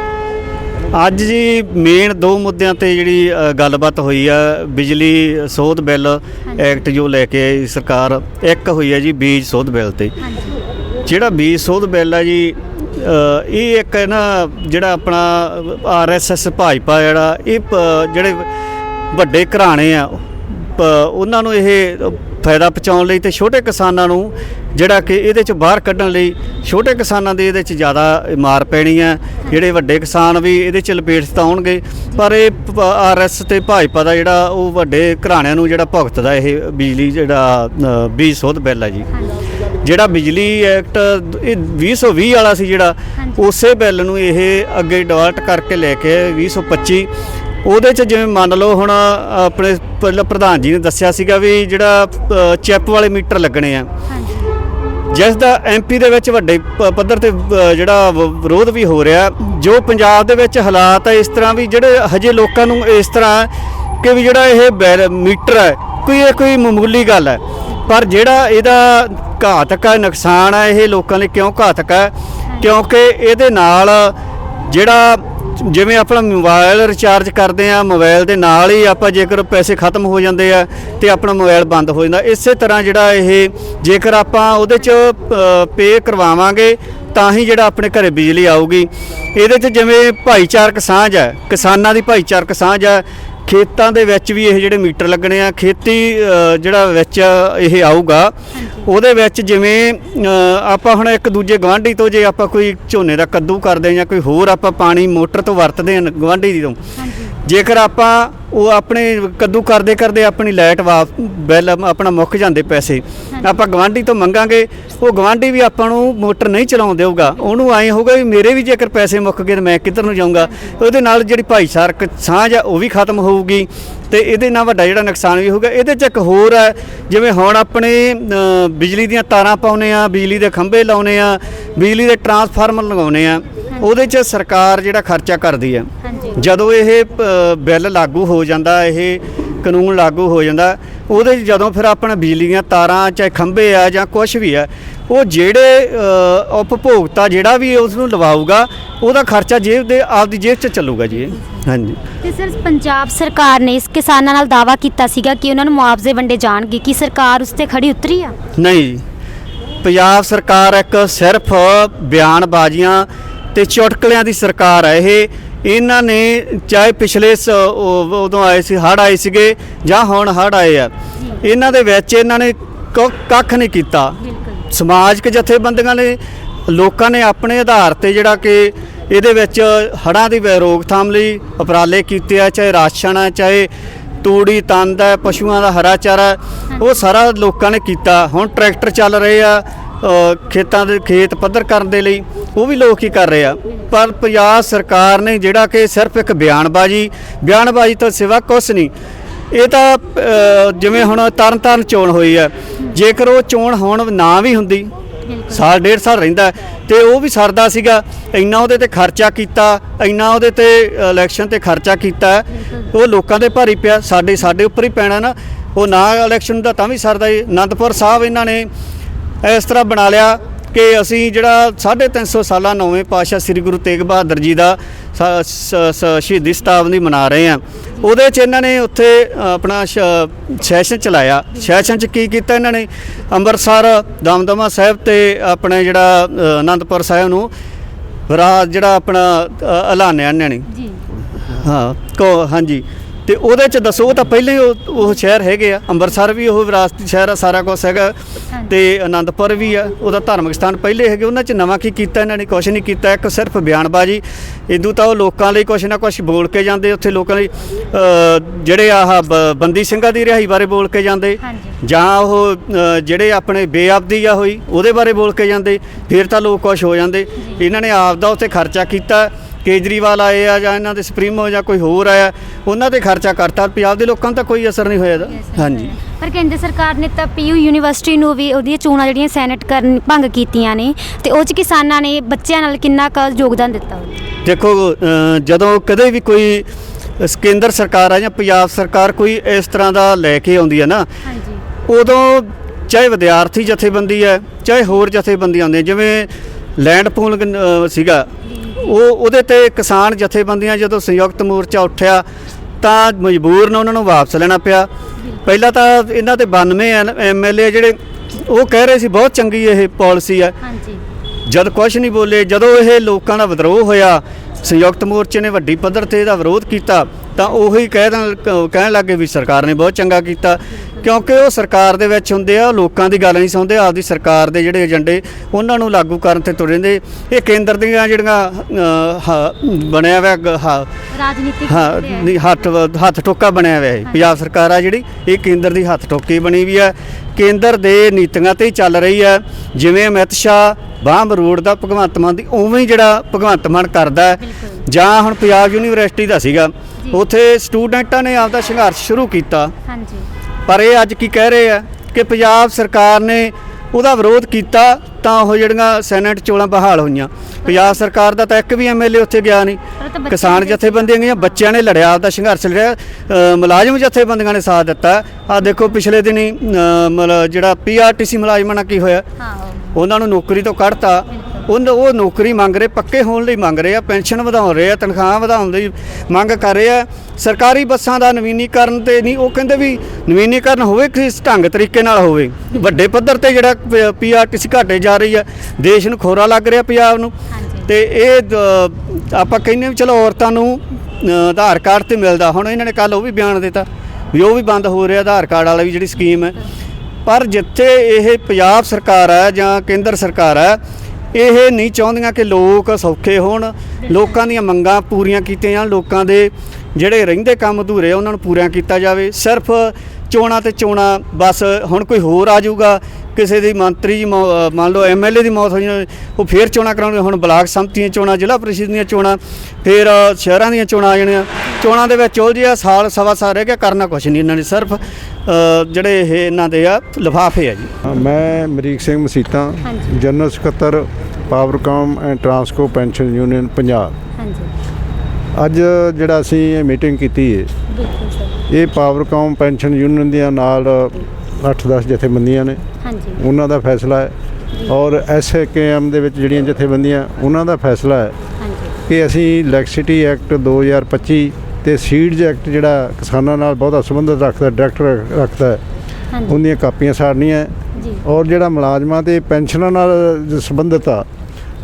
ਅੱਜ ਜੀ ਮੇਨ ਦੋ ਮੁੱਦਿਆਂ ਤੇ ਜਿਹੜੀ ਗੱਲਬਾਤ ਹੋਈ ਆ ਬਿਜਲੀ ਸੋਧ ਬਿੱਲ ਐਕਟ ਜੋ ਲੈ ਕੇ ਆਈ ਸਰਕਾਰ ਇੱਕ ਹੋਈ ਹੈ ਜੀ ਬੀਜ ਸੋਧ ਬਿੱਲ ਤੇ। ਜਿਹੜਾ ਬੀਜ ਸੋਧ ਬਿੱਲ ਹੈ ਜੀ ਇਹ ਇੱਕ ਹੈ ਨਾ ਜਿਹੜਾ ਆਪਣਾ ਆਰਐਸਐਸ ਭਾਜਪਾ ਜਿਹੜਾ ਇਹ ਜਿਹੜੇ ਵੱਡੇ ਘਰਾਣੇ ਆ ਉਹਨਾਂ ਨੂੰ ਇਹ ਫਾਇਦਾ ਪਹੁੰਚਾਉਣ ਲਈ ਤੇ ਛੋਟੇ ਕਿਸਾਨਾਂ ਨੂੰ ਜਿਹੜਾ ਕਿ ਇਹਦੇ ਚ ਬਾਹਰ ਕੱਢਣ ਲਈ ਛੋਟੇ ਕਿਸਾਨਾਂ ਦੇ ਇਹਦੇ ਚ ਜ਼ਿਆਦਾ ਮਾਰ ਪੈਣੀ ਆ ਜਿਹੜੇ ਵੱਡੇ ਕਿਸਾਨ ਵੀ ਇਹਦੇ ਚ ਲਪੇਟ ਤਾਂ ਆਉਣਗੇ ਪਰ ਇਹ ਆਰਐਸ ਤੇ ਭਾਜਪਾ ਦਾ ਜਿਹੜਾ ਉਹ ਵੱਡੇ ਘਰਾਣਿਆਂ ਨੂੰ ਜਿਹੜਾ ਭੁਗਤਦਾ ਇਹ ਬਿਜਲੀ ਜਿਹੜਾ ਬੀਜ ਸੋਧ ਬਿੱਲ ਹੈ ਜੀ। ਜਿਹੜਾ ਬਿਜਲੀ ਐਕਟ ਇਹ 2020 ਵਾਲਾ ਸੀ ਜਿਹੜਾ ਉਸੇ ਬਿੱਲ ਨੂੰ ਇਹ ਅੱਗੇ ਡਿਵੈਲਪ ਕਰਕੇ ਲੈ ਕੇ ਆਏ 2025 ਉਹਦੇ ਚ ਜਿਵੇਂ ਮੰਨ ਲਓ ਹੁਣ ਆਪਣੇ ਪਹਿਲਾਂ ਪ੍ਰਧਾਨ ਜੀ ਨੇ ਦੱਸਿਆ ਸੀਗਾ ਵੀ ਜਿਹੜਾ ਚਿੱਪ ਵਾਲੇ ਮੀਟਰ ਲੱਗਣੇ ਆ। ਜਿਸ ਦਾ ਐਮਪੀ ਦੇ ਵਿੱਚ ਵੱਡੇ ਪੱਧਰ ਤੇ ਜਿਹੜਾ ਵਿਰੋਧ ਵੀ ਹੋ ਰਿਹਾ ਜੋ ਪੰਜਾਬ ਦੇ ਵਿੱਚ ਹਾਲਾਤ ਹੈ ਇਸ ਤਰ੍ਹਾਂ ਵੀ ਜਿਹੜੇ ਹਜੇ ਲੋਕਾਂ ਨੂੰ ਇਸ ਤਰ੍ਹਾਂ ਕਿ ਵੀ ਜਿਹੜਾ ਇਹ ਮੀਟਰ ਹੈ ਕੋਈ ਇਹ ਕੋਈ ਮਾਮੂਲੀ ਗੱਲ ਹੈ ਪਰ ਜਿਹੜਾ ਇਹਦਾ ਘਾਤਕ ਹੈ ਨੁਕਸਾਨ ਹੈ ਇਹ ਲੋਕਾਂ ਲਈ ਕਿਉਂ ਘਾਤਕ ਹੈ ਕਿਉਂਕਿ ਇਹਦੇ ਨਾਲ ਜਿਹੜਾ ਜਿਵੇਂ ਆਪਣਾ ਮੋਬਾਈਲ ਰਿਚਾਰਜ ਕਰਦੇ ਆ ਮੋਬਾਈਲ ਦੇ ਨਾਲ ਹੀ ਆਪਾਂ ਜੇਕਰ ਪੈਸੇ ਖਤਮ ਹੋ ਜਾਂਦੇ ਆ ਤੇ ਆਪਣਾ ਮੋਬਾਈਲ ਬੰਦ ਹੋ ਜਾਂਦਾ। ਇਸੇ ਤਰ੍ਹਾਂ ਜਿਹੜਾ ਇਹ, ਜੇਕਰ ਆਪਾਂ ਉਹਦੇ ਚ ਪੇ ਕਰਵਾਵਾਂਗੇ, ਤਾਂ ਹੀ ਜਿਹੜਾ ਆਪਣੇ ਘਰੇ ਬਿਜਲੀ ਆਊਗੀ। ਇਹਦੇ ਚ ਜਿਵੇਂ ਭਾਈਚਾਰਕ ਸਾਂਝ ਹੈ, ਕਿਸਾਨਾਂ ਦੀ ਭਾਈਚਾਰਕ ਸਾਂਝ ਹੈ ਖੇਤਾਂ ਦੇ ਵਿੱਚ ਵੀ ਇਹ ਜਿਹੜੇ ਮੀਟਰ ਲੱਗਣੇ ਆ ਖੇਤੀ ਜਿਹੜਾ ਵਿੱਚ ਇਹ ਆਊਗਾ। ਉਹਦੇ ਵਿੱਚ ਜਿਵੇਂ ਆਪਾਂ ਹੁਣ ਇੱਕ ਦੂਜੇ ਗਵਾਂਢੀ ਤੋਂ ਜੇ ਆਪਾਂ ਕੋਈ ਝੋਨੇ ਦਾ ਕੱਦੂ ਕਰਦੇ ਜਾਂ ਕੋਈ ਹੋਰ ਆਪਾਂ ਪਾਣੀ ਮੋਟਰ ਤੋਂ ਵਰਤਦੇ ਹਾਂ ਗਵਾਂਢੀ ਦੀ ਤੋਂ। ਜੇਕਰ ਆਪਾਂ ਉਹ ਆਪਣੇ ਕੱਦੂ ਕਰਦੇ ਕਰਦੇ ਆਪਣੀ ਲਾਈਟ ਵਾ ਬਿੱਲ ਆਪਣਾ ਮੁੱਕ ਜਾਂਦੇ ਪੈਸੇ ਆਪਾਂ ਗਵਾਂਢੀ ਤੋਂ ਮੰਗਾਂਗੇ ਉਹ ਗਵਾਂਢੀ ਵੀ ਆਪਾਂ ਨੂੰ ਮੋਟਰ ਨਹੀਂ ਚਲਾਉਣ ਦੇਊਗਾ। ਉਹਨੂੰ ਐਂ ਹੋਊਗਾ ਵੀ ਮੇਰੇ ਵੀ ਜੇਕਰ ਪੈਸੇ ਮੁੱਕ ਗਏ ਤਾਂ ਮੈਂ ਕਿੱਧਰ ਨੂੰ ਜਾਊਂਗਾ। ਉਹਦੇ ਨਾਲ ਜਿਹੜੀ ਭਾਈਚਾਰਕ ਸਾਂਝ ਆ ਉਹ ਵੀ ਖਤਮ ਹੋਊਗੀ। ਤੇ ਇਹਦੇ ਨਾਲ ਵੱਡਾ ਜਿਹੜਾ ਨੁਕਸਾਨ ਵੀ ਹੋਊਗਾ। ਇਹਦੇ ਚ ਇੱਕ ਹੋਰ ਹੈ ਜਿਵੇਂ ਹੁਣ ਆਪਣੇ ਬਿਜਲੀ ਦੀਆਂ ਤਾਰਾਂ ਪਾਉਨੇ ਆ ਬਿਜਲੀ ਦੇ ਖੰਭੇ ਲਾਉਨੇ ਆ ਬਿਜਲੀ ਦੇ ਟਰਾਂਸਫਾਰਮਰ ਲਗਾਉਨੇ ਆ ਉਹਦੇ ਚ ਸਰਕਾਰ ਜਿਹੜਾ ਖਰਚਾ ਕਰਦੀ ਹੈ। ਜਦੋਂ ਇਹ ਬਿੱਲ ਲਾਗੂ ਹੋ ਜਾਂਦਾ ਇਹ ਕਾਨੂੰਨ ਲਾਗੂ ਹੋ ਜਾਂਦਾ ਉਹਦੇ ਜਦੋਂ ਫਿਰ ਆਪਣਾ ਬਿਜਲੀ ਦੀਆਂ ਤਾਰਾਂ ਚਾਹੇ ਖੰਭੇ ਆ ਜਾਂ ਕੁਝ ਵੀ ਆ ਉਹ ਜਿਹੜੇ ਉਪਭੋਗਤਾ ਜਿਹੜਾ ਵੀ ਉਸ ਨੂੰ ਲਵਾਊਗਾ ਉਹਦਾ ਖਰਚਾ ਜੇਬ ਦੇ ਆਪਦੀ ਜੇਬ 'ਚ ਚੱਲੂਗਾ ਜੀ। ਹਾਂਜੀ। ਤੇ ਸਰ ਪੰਜਾਬ ਸਰਕਾਰ ਨੇ ਇਸ ਕਿਸਾਨਾਂ ਨਾਲ ਦਾਵਾ ਕੀਤਾ ਸੀਗਾ ਕਿ ਉਹਨਾਂ ਨੂੰ ਮੁਆਵਜ਼ੇ ਵੰਡੇ ਜਾਣਗੇ। ਕੀ ਸਰਕਾਰ ਉਸ ਤੇ ਖੜੀ ਉਤਰੀ ਆ? ਨਹੀਂ। ਪੰਜਾਬ ਸਰਕਾਰ ਇੱਕ ਸਿਰਫ ਬਿਆਨਬਾਜ਼ੀਆਂ ਤੇ ਚੁਟਕਲਿਆਂ ਦੀ ਸਰਕਾਰ ਹੈ ਇਹ। ਇਹਨਾਂ ਨੇ ਚਾਹੇ ਪਿਛਲੇ ਸ- ਉਹ- ਉਦੋਂ ਆਏ ਸੀ ਹੜ ਆਏ ਸੀਗੇ ਜਾਂ ਹੁਣ ਹੜ ਆਏ ਆ ਇਹਨਾਂ ਦੇ ਵਿੱਚ ਇਹਨਾਂ ਨੇ ਕ- ਕੱਖ ਨਹੀਂ ਕੀਤਾ। ਸਮਾਜਿਕ ਜਥੇਬੰਦੀਆਂ ਨੇ ਲੋਕਾਂ ਨੇ ਆਪਣੇ ਆਧਾਰ ਤੇ ਜਿਹੜਾ ਕਿ ਇਹਦੇ ਵਿੱਚ ਹੜ੍ਹਾਂ ਦੀ ਵ- ਰੋਕਥਾਮ ਲਈ ਉਪਰਾਲੇ ਕੀਤੇ ਆ ਚਾਹੇ ਰਾਸ਼ਨ ਆ ਚਾਹੇ ਤੂੜੀ ਤੰਦ ਹੈ ਪਸ਼ੂਆਂ ਦਾ ਹਰਾ ਚਾਰਾ ਹੈ, ਉਹ ਸਾਰਾ ਲੋਕਾਂ ਨੇ ਕੀਤਾ। ਹੁਣ ਟਰੈਕਟਰ ਚੱਲ ਰਹੇ ਆ ਅ, ਖੇਤਾਂ ਦੇ ਖੇਤ ਪੱਧਰ ਕਰਨ ਦੇ ਲਈ। ਉਹ ਵੀ ਲੋਕ ਹੀ ਕਰ ਰਹੇ ਆ। ਪਰ ਪੰਜਾਬ ਸਰਕਾਰ ਨੇ ਜਿਹੜਾ ਕਿ ਸਿਰਫ ਇੱਕ ਬਿਆਨਬਾਜ਼ੀ ਬਿਆਨਬਾਜ਼ੀ ਤੋਂ ਸਿਵਾ ਕੁਛ ਨਹੀਂ। ਇਹ ਤਾਂ ਜਿਵੇਂ ਹੁਣ ਤਰਨ ਤਾਰਨ ਚੋਣ ਹੋਈ ਆ। ਜੇਕਰ ਉਹ ਚੋਣ ਹੋਣ ਨਾ ਵੀ ਹੁੰਦੀ ਸਾਲ ਡੇਢ ਸਾਲ ਰਹਿੰਦਾ ਹੈ, ਤੇ ਉਹ ਵੀ ਸਰਦਾ ਸੀਗਾ। ਇੰਨਾ ਉਹਦੇ ਤੇ ਖਰਚਾ ਕੀਤਾ ਇੰਨਾ ਉਹਦੇ ਤੇ ਇਲੈਕਸ਼ਨ ਤੇ ਖਰਚਾ ਕੀਤਾ। ਉਹ ਲੋਕਾਂ ਦੇ ਭਾਰੀ ਪਿਆ ਸਾਡੇ ਸਾਡੇ ਉੱਪਰ ਹੀ ਪੈਣਾ ਨਾ। ਉਹ ਨਾ ਇਲੈਕਸ਼ਨ ਦਾ ਤਾਂ ਵੀ ਸਰਦਾ ਹੀ ਅਨੰਦਪੁਰ ਸਾਹਿਬ ਇਹਨਾਂ ਨੇ ਇਸ ਤਰ੍ਹਾਂ ਬਣਾ ਲਿਆ। ਕਿ ਅਸੀਂ ਜਿਹੜਾ 350 ਸਾਲਾ ਨੌਵੇਂ ਪਾਤਸ਼ਾਹ ਸ੍ਰੀ ਗੁਰੂ ਤੇਗ ਬਹਾਦਰ ਜੀ ਦਾ ਸ਼ਹੀਦੀ ਸਤਾਬਦੀ ਮਨਾ ਰਹੇ ਆ ਉਹਦੇ 'ਚ ਇਹਨਾਂ ਨੇ ਉੱਥੇ ਆਪਣਾ ਸੈਸ਼ਨ ਚਲਾਇਆ। ਸੈਸ਼ਨ 'ਚ ਕੀ ਕੀਤਾ ਇਹਨਾਂ ਨੇ? ਅੰਮ੍ਰਿਤਸਰ ਦਮਦਮਾ ਸਾਹਿਬ ਤੇ ਆਪਣੇ ਜਿਹੜਾ ਅ, ਆਨੰਦਪੁਰ ਸਾਹਿਬ ਨੂੰ ਰਾਜ ਜਿਹੜਾ ਆਪਣਾ ਐਲਾਨਿਆ ਇਹਨਾਂ ਨੇ। ਜੀ। ਹਾਂ ਕੋ ਹਾਂਜੀ। ਤੇ ਉਹਦੇ ਚ ਦੱਸੋ ਉਹ ਤਾਂ ਪਹਿਲਾਂ ਉਹ ਉਹ ਸ਼ਹਿਰ ਹੈਗੇ ਆ ਅੰਮ੍ਰਿਤਸਰ ਵੀ ਉਹ ਵਿਰਾਸਤੀ ਸ਼ਹਿਰ ਆ ਸਾਰਾ ਕੁਝ ਹੈਗਾ। ਤੇ ਆਨੰਦਪੁਰ ਵੀ ਆ ਉਹਦਾ ਧਾਰਮਿਕ ਸਥਾਨ ਪਹਿਲੇ ਹੈਗੇ ਉਹਨਾਂ ਚ ਨਵਾਂ ਕੀ ਕੀਤਾ ਇਹਨਾਂ ਨੇ ਕੁਝ ਨਹੀਂ ਕੀਤਾ ਇੱਕ ਸਿਰਫ ਬਿਆਨਬਾਜ਼ੀ। ਇਦੋਂ ਤਾਂ ਉਹ ਲੋਕਾਂ ਲਈ ਕੁਝ ਨਾ ਕੁਝ ਬੋਲ ਕੇ ਜਾਂਦੇ ਉੱਥੇ ਲੋਕਾਂ ਲਈ ਜਿਹੜੇ ਆਹ ਬੰਦੀ ਸਿੰਘਾਂ ਦੀ ਰਿਹਾਈ ਬਾਰੇ ਬੋਲ ਕੇ ਜਾਂਦੇ। ਜਾਂ ਉਹ ਜਿਹੜੇ ਆਪਣੇ ਬੇਅਬਦੀ ਆ ਹੋਈ ਉਹਦੇ ਬਾਰੇ ਬੋਲ ਕੇ ਜਾਂਦੇ ਫਿਰ ਤਾਂ ਲੋਕ ਕੁਝ ਹੋ ਜਾਂਦੇ। ਇਹਨਾਂ ਨੇ ਆਪ ਦਾ ਉੱਥੇ ਖਰਚਾ ਕੀਤਾ ਕੇਜਰੀਵਾਲ ਆਏ ਆ ਜਾਂ ਇਹਨਾਂ ਦੇ ਸੁਪਰੀਮੋ ਜਾਂ ਕੋਈ ਹੋਰ ਆਇਆ ਉਹਨਾਂ ਤੇ ਖਰਚਾ ਕਰਤਾ ਪੰਜਾਬ ਦੇ ਲੋਕਾਂ ਤਾਂ ਕੋਈ ਅਸਰ ਨਹੀਂ ਹੋਇਆ ਇਹਦਾ। ਹਾਂਜੀ। ਪਰ ਕੇਂਦਰ ਸਰਕਾਰ ਨੇ ਤਾਂ ਪੀਯੂ ਯੂਨੀਵਰਸਿਟੀ ਨੂੰ ਵੀ ਉਹਦੀਆਂ ਚੋਣਾਂ ਜਿਹੜੀਆਂ ਸੈਨੇਟ ਕਰਨ ਭੰਗ ਕੀਤੀਆਂ ਨੇ ਤੇ ਉਹ ਚ ਕਿਸਾਨਾਂ ਨੇ ਬੱਚਿਆਂ ਨਾਲ ਕਿੰਨਾ ਕੁ ਯੋਗਦਾਨ ਦਿੱਤਾ ਦੇਖੋ ਅ, ਜਦੋਂ ਕਦੇ ਵੀ ਕੋਈ ਸ- ਕੇਂਦਰ ਸਰਕਾਰ ਆ ਜਾਂ ਪੰਜਾਬ ਸਰਕਾਰ ਕੋਈ ਇਸ ਤਰ੍ਹਾਂ ਦਾ ਲੈ ਕੇ ਆਉਂਦੀ ਹੈ ਨਾ ਹਾਂਜੀ। ਉਦੋਂ ਚਾਹੇ ਵਿਦਿਆਰਥੀ ਜਥੇਬੰਦੀ ਹੈ ਚਾਹੇ ਹੋਰ ਜਥੇਬੰਦੀਆਂ ਆਉਂਦੀਆਂ ਜਿਵੇਂ ਲੈਂਡ ਪੂਲਿੰਗ ਅ, ਸੀਗਾ ਉਹ ਉਹਦੇ ਤੇ ਕਿਸਾਨ ਜਥੇਬੰਦੀਆਂ ਜਦੋਂ ਸੰਯੁਕਤ ਮੋਰਚਾ ਉੱਠਿਆ ਤਾਂ ਮਜਬੂਰ ਨੇ ਉਹਨਾਂ ਨੂੰ ਵਾਪਸ ਲੈਣਾ ਪਿਆ। ਪਹਿਲਾਂ ਤਾਂ ਇਹਨਾਂ ਤੇ 92 ਐਮਐਲਏ ਜਿਹੜੇ ਉਹ ਕਹਿ ਰਹੇ ਸੀ ਬਹੁਤ ਚੰਗੀ ਇਹ ਪਾਲਿਸੀ ਹੈ। ਹਾਂਜੀ। ਜਦ ਕੁਝ ਨਹੀਂ ਬੋਲੇ ਜਦੋਂ ਇਹ ਲੋਕਾਂ ਦਾ ਵਿਦਰੋਹ ਹੋਇਆ ਸੰਯੁਕਤ ਮੋਰਚੇ ਨੇ ਵੱਡੀ ਪੱਧਰ ਤੇ ਇਹਦਾ ਵਿਰੋਧ ਕੀਤਾ ਤਾਂ ਉਹੀ ਕਹਿ ਦੇਣ ਕ- ਕਹਿਣ ਲੱਗੇ ਵੀ ਸਰਕਾਰ ਨੇ ਬਹੁਤ ਚੰਗਾ ਕੀਤਾ। ਕਿਉਂਕਿ ਉਹ ਸਰਕਾਰ ਦੇ ਵਿੱਚ ਹੁੰਦੇ ਆ ਲੋਕਾਂ ਦੀ ਗੱਲ ਨਹੀਂ ਸੁਣਦੇ ਆਪਦੀ ਸਰਕਾਰ ਦੇ ਜਿਹੜੇ ਏਜੰਡੇ ਉਹਨਾਂ ਨੂੰ ਲਾਗੂ ਕਰਨ ਤੇ ਤੁਰੇ ਨੇ। ਇਹ ਕੇਂਦਰ ਦੀਆਂ ਜਿਹੜੀਆਂ ਬਣਿਆ ਹੋਇਆ ਰਾਜਨੀਤਿਕ ਹਾਂ। ਨਹੀਂ ਹੱਥ ਹੱਥ ਟੋਕਾ ਬਣਿਆ ਹੋਇਆ ਹੈ ਪੰਜਾਬ ਸਰਕਾਰ ਆ ਜਿਹੜੀ ਇਹ ਕੇਂਦਰ ਦੀ ਹੱਥ ਟੋਕੀ ਬਣੀ ਵੀ ਹੈ ਕੇਂਦਰ ਦੇ ਨੀਤੀਆਂ ਤੇ ਹੀ ਚੱਲ ਰਹੀ ਹੈ ਜਿਵੇਂ ਅਮਿਤ ਸ਼ਾਹ ਬਾਂਹ ਮਰੋੜ ਦਾ ਭਗਵੰਤ ਮਾਨ ਦੀ ਉਵੇਂ ਹੀ ਜਿਹੜਾ ਭਗਵੰਤ ਮਾਨ ਕਰਦਾ। ਜਾਂ ਹੁਣ ਪੰਜਾਬ ਯੂਨੀਵਰਸਿਟੀ ਦਾ ਸੀਗਾ। ਉੱਥੇ ਸਟੂਡੈਂਟਾਂ ਨੇ ਆਪਦਾ ਸੰਘਰਸ਼ ਸ਼ੁਰੂ ਕੀਤਾ। ਹਾਂਜੀ। ਪਰ ਇਹ ਅੱਜ ਕੀ ਕਹਿ ਰਹੇ ਆ ਕਿ ਪੰਜਾਬ ਸਰਕਾਰ ਨੇ ਉਹਦਾ ਵਿਰੋਧ ਕੀਤਾ ਤਾਂ ਉਹ ਜਿਹੜੀਆਂ ਸੈਨੇਟ ਚੋਣਾਂ ਬਹਾਲ ਹੋਈਆਂ। ਪੰਜਾਬ ਸਰਕਾਰ ਦਾ ਤਾਂ ਇੱਕ ਵੀ ਐਮਐਲਏ ਉੱਥੇ ਗਿਆ ਨਹੀਂ। ਕਿਸਾਨ ਜਥੇਬੰਦੀਆਂ ਗਈਆਂ ਬੱਚਿਆਂ ਨੇ ਲੜਿਆ ਆਪਦਾ ਸੰਘਰਸ਼ ਲੜਿਆ ਮੁਲਾਜ਼ਮ ਜਥੇਬੰਦੀਆਂ ਨੇ ਸਾਥ ਦਿੱਤਾ। ਆ ਦੇਖੋ ਪਿਛਲੇ ਦਿਨੀ ਮਤਲਬ ਜਿਹੜਾ ਪੀਆਰਟੀਸੀ ਮੁਲਾਜ਼ਮਾਂ ਨਾਲ ਕੀ ਹੋਇਆ? ਉਹਨਾਂ ਨੂੰ ਨੌਕਰੀ ਤੋਂ ਕੱਢਤਾ। ਉਹਨਾਂ ਉਹ ਨੌਕਰੀ ਮੰਗ ਰਹੇ ਪੱਕੇ ਹੋਣ ਲਈ ਮੰਗ ਰਹੇ ਆ ਪੈਨਸ਼ਨ ਵਧਾਉਣ ਰਹੇ ਆ ਤਨਖਾਹ ਵਧਾਉਣ ਲਈ ਮੰਗ ਕਰ ਰਹੇ ਆ। ਸਰਕਾਰੀ ਬੱਸਾਂ ਦਾ ਨਵੀਨੀਕਰਨ ਤੇ ਨਹੀਂ ਉਹ ਕਹਿੰਦੇ ਵੀ ਨਵੀਨੀਕਰਨ ਹੋਵੇ ਕਿਸ ਢੰਗ ਤਰੀਕੇ ਨਾਲ ਹੋਵੇ। ਵੱਡੇ ਪੱਧਰ ਤੇ ਜਿਹੜਾ ਪੀਆਰਟੀਸੀ ਘਾਟੇ ਜਾ ਰਹੀ ਆ ਦੇਸ਼ ਨੂੰ ਖੋਰਾ ਲੱਗ ਰਿਹਾ ਪੰਜਾਬ ਨੂੰ। ਤੇ ਇਹ ਆਪਾਂ ਕਹਿੰਦੇ ਵੀ ਚਲੋ ਔਰਤਾਂ ਨੂੰ ਆਧਾਰ ਕਾਰਡ ਤੇ ਮਿਲਦਾ। ਹੁਣ ਇਹਨਾਂ ਨੇ ਕੱਲ ਉਹ ਵੀ ਬਿਆਨ ਦਿੱਤਾ ਵੀ ਉਹ ਵੀ ਬੰਦ ਹੋ ਰਿਹਾ ਆਧਾਰ ਕਾਰਡ ਵਾਲਾ ਵੀ ਜਿਹੜੀ ਸਕੀਮ ਹੈ। ਪਰ ਜਿੱਥੇ ਇਹ ਪੰਜਾਬ ਸਰਕਾਰ ਹੈ ਜਾਂ ਕੇਂਦਰ ਸਰਕਾਰ ਹੈ ਇਹ ਨਹੀਂ ਚਾਹੁੰਦੀਆਂ ਕਿ ਲੋਕ ਸੌਖੇ ਹੋਣ। ਲੋਕਾਂ ਦੀਆਂ ਮੰਗਾਂ ਪੂਰੀਆਂ ਕੀਤੀਆਂ ਜਾਣ। ਲੋਕਾਂ ਦੇ ਜਿਹੜੇ ਰਹਿੰਦੇ ਕੰਮ ਅਧੂਰੇ ਉਹਨਾਂ ਨੂੰ ਪੂਰੀਆਂ ਕੀਤਾ ਜਾਵੇ। ਸਿਰਫ ਚੋਣਾਂ ਤੇ ਚੋਣਾਂ ਬਸ ਹੁਣ ਕੋਈ ਹੋਰ ਆ ਜਾਊਗਾ ਕਿਸੇ ਦੀ ਮੰਤਰੀ ਜੀ ਮੰਨ ਲਓ ਐਮਐਲਏ ਦੀ ਮੌਤ ਹੋਈ ਹੋਵੇ, ਉਹ ਫੇਰ ਚੋਣਾਂ ਕਰਾਉਣਗੇ ਹੁਣ ਬਲਾਕ ਸੰਮਤੀਆਂ ਚੋਣਾਂ ਜ਼ਿਲ੍ਹਾ ਪ੍ਰੀਸ਼ਦ ਦੀਆਂ ਚੋਣਾਂ ਫੇਰ ਸ਼ਹਿਰਾਂ ਦੀਆਂ ਚੋਣਾਂ ਆ ਜਾਣੀਆਂ। ਚੋਣਾਂ ਦੇ ਵਿੱਚ ਉਲਝ ਆ ਸਾਲ ਸਵਾ ਸਾਲ ਰਹਿ ਗਿਆ ਕਰਨਾ ਕੁਛ ਨਹੀਂ ਇਹਨਾਂ ਨੇ ਸਿਰਫ ਜਿਹੜੇ ਇਹ ਇਹਨਾਂ ਦੇ ਆ ਲਿਫਾਫੇ ਆ ਜੀ। ਹਾਂ, ਮੈਂ ਅਮਰੀਕ ਸਿੰਘ ਮਸੀਤਾ। ਜਨਰਲ ਸਕੱਤਰ Powercom and Transco pension union Punjab. ਹਾਂਜੀ। ਅੱਜ ਜਿਹੜਾ ਅਸੀਂ ਇਹ ਮੀਟਿੰਗ ਕੀਤੀ ਹੈ ਇਹ ਪਾਵਰਕਾਮ ਪੈਨਸ਼ਨ ਯੂਨੀਅਨ ਦੇ ਨਾਲ 8-10 ਜਥੇਬੰਦੀਆਂ ਨੇ। ਹਾਂਜੀ। ਉਹਨਾਂ ਦਾ ਫੈਸਲਾ ਹੈ। ਔਰ ਐਸਕੇਐਮ ਦੇ ਵਿੱਚ ਜਿਹੜੀਆਂ ਜਥੇਬੰਦੀਆਂ ਉਹਨਾਂ ਦਾ ਫੈਸਲਾ ਹੈ ਹਾਂਜੀ। ਕਿ ਅਸੀਂ ਇਲੈਕਟ੍ਰਿਸਿਟੀ ਐਕਟ 2025 ਤੇ ਸੀਡਜ਼ ਐਕਟ ਜਿਹੜਾ ਕਿਸਾਨਾਂ ਨਾਲ ਬਹੁਤਾ ਸੰਬੰਧ ਰੱਖਦਾ ਡਾਇਰੈਕਟ ਰੱਖਦਾ ਉਹਦੀਆਂ ਕਾਪੀਆਂ ਸਾੜਨੀਆਂ ਜੀ। ਔਰ ਜਿਹੜਾ ਮੁਲਾਜ਼ਮਾਂ ਤੇ ਪੈਨਸ਼ਨਾਂ ਨਾਲ ਸੰਬੰਧਿਤ ਆ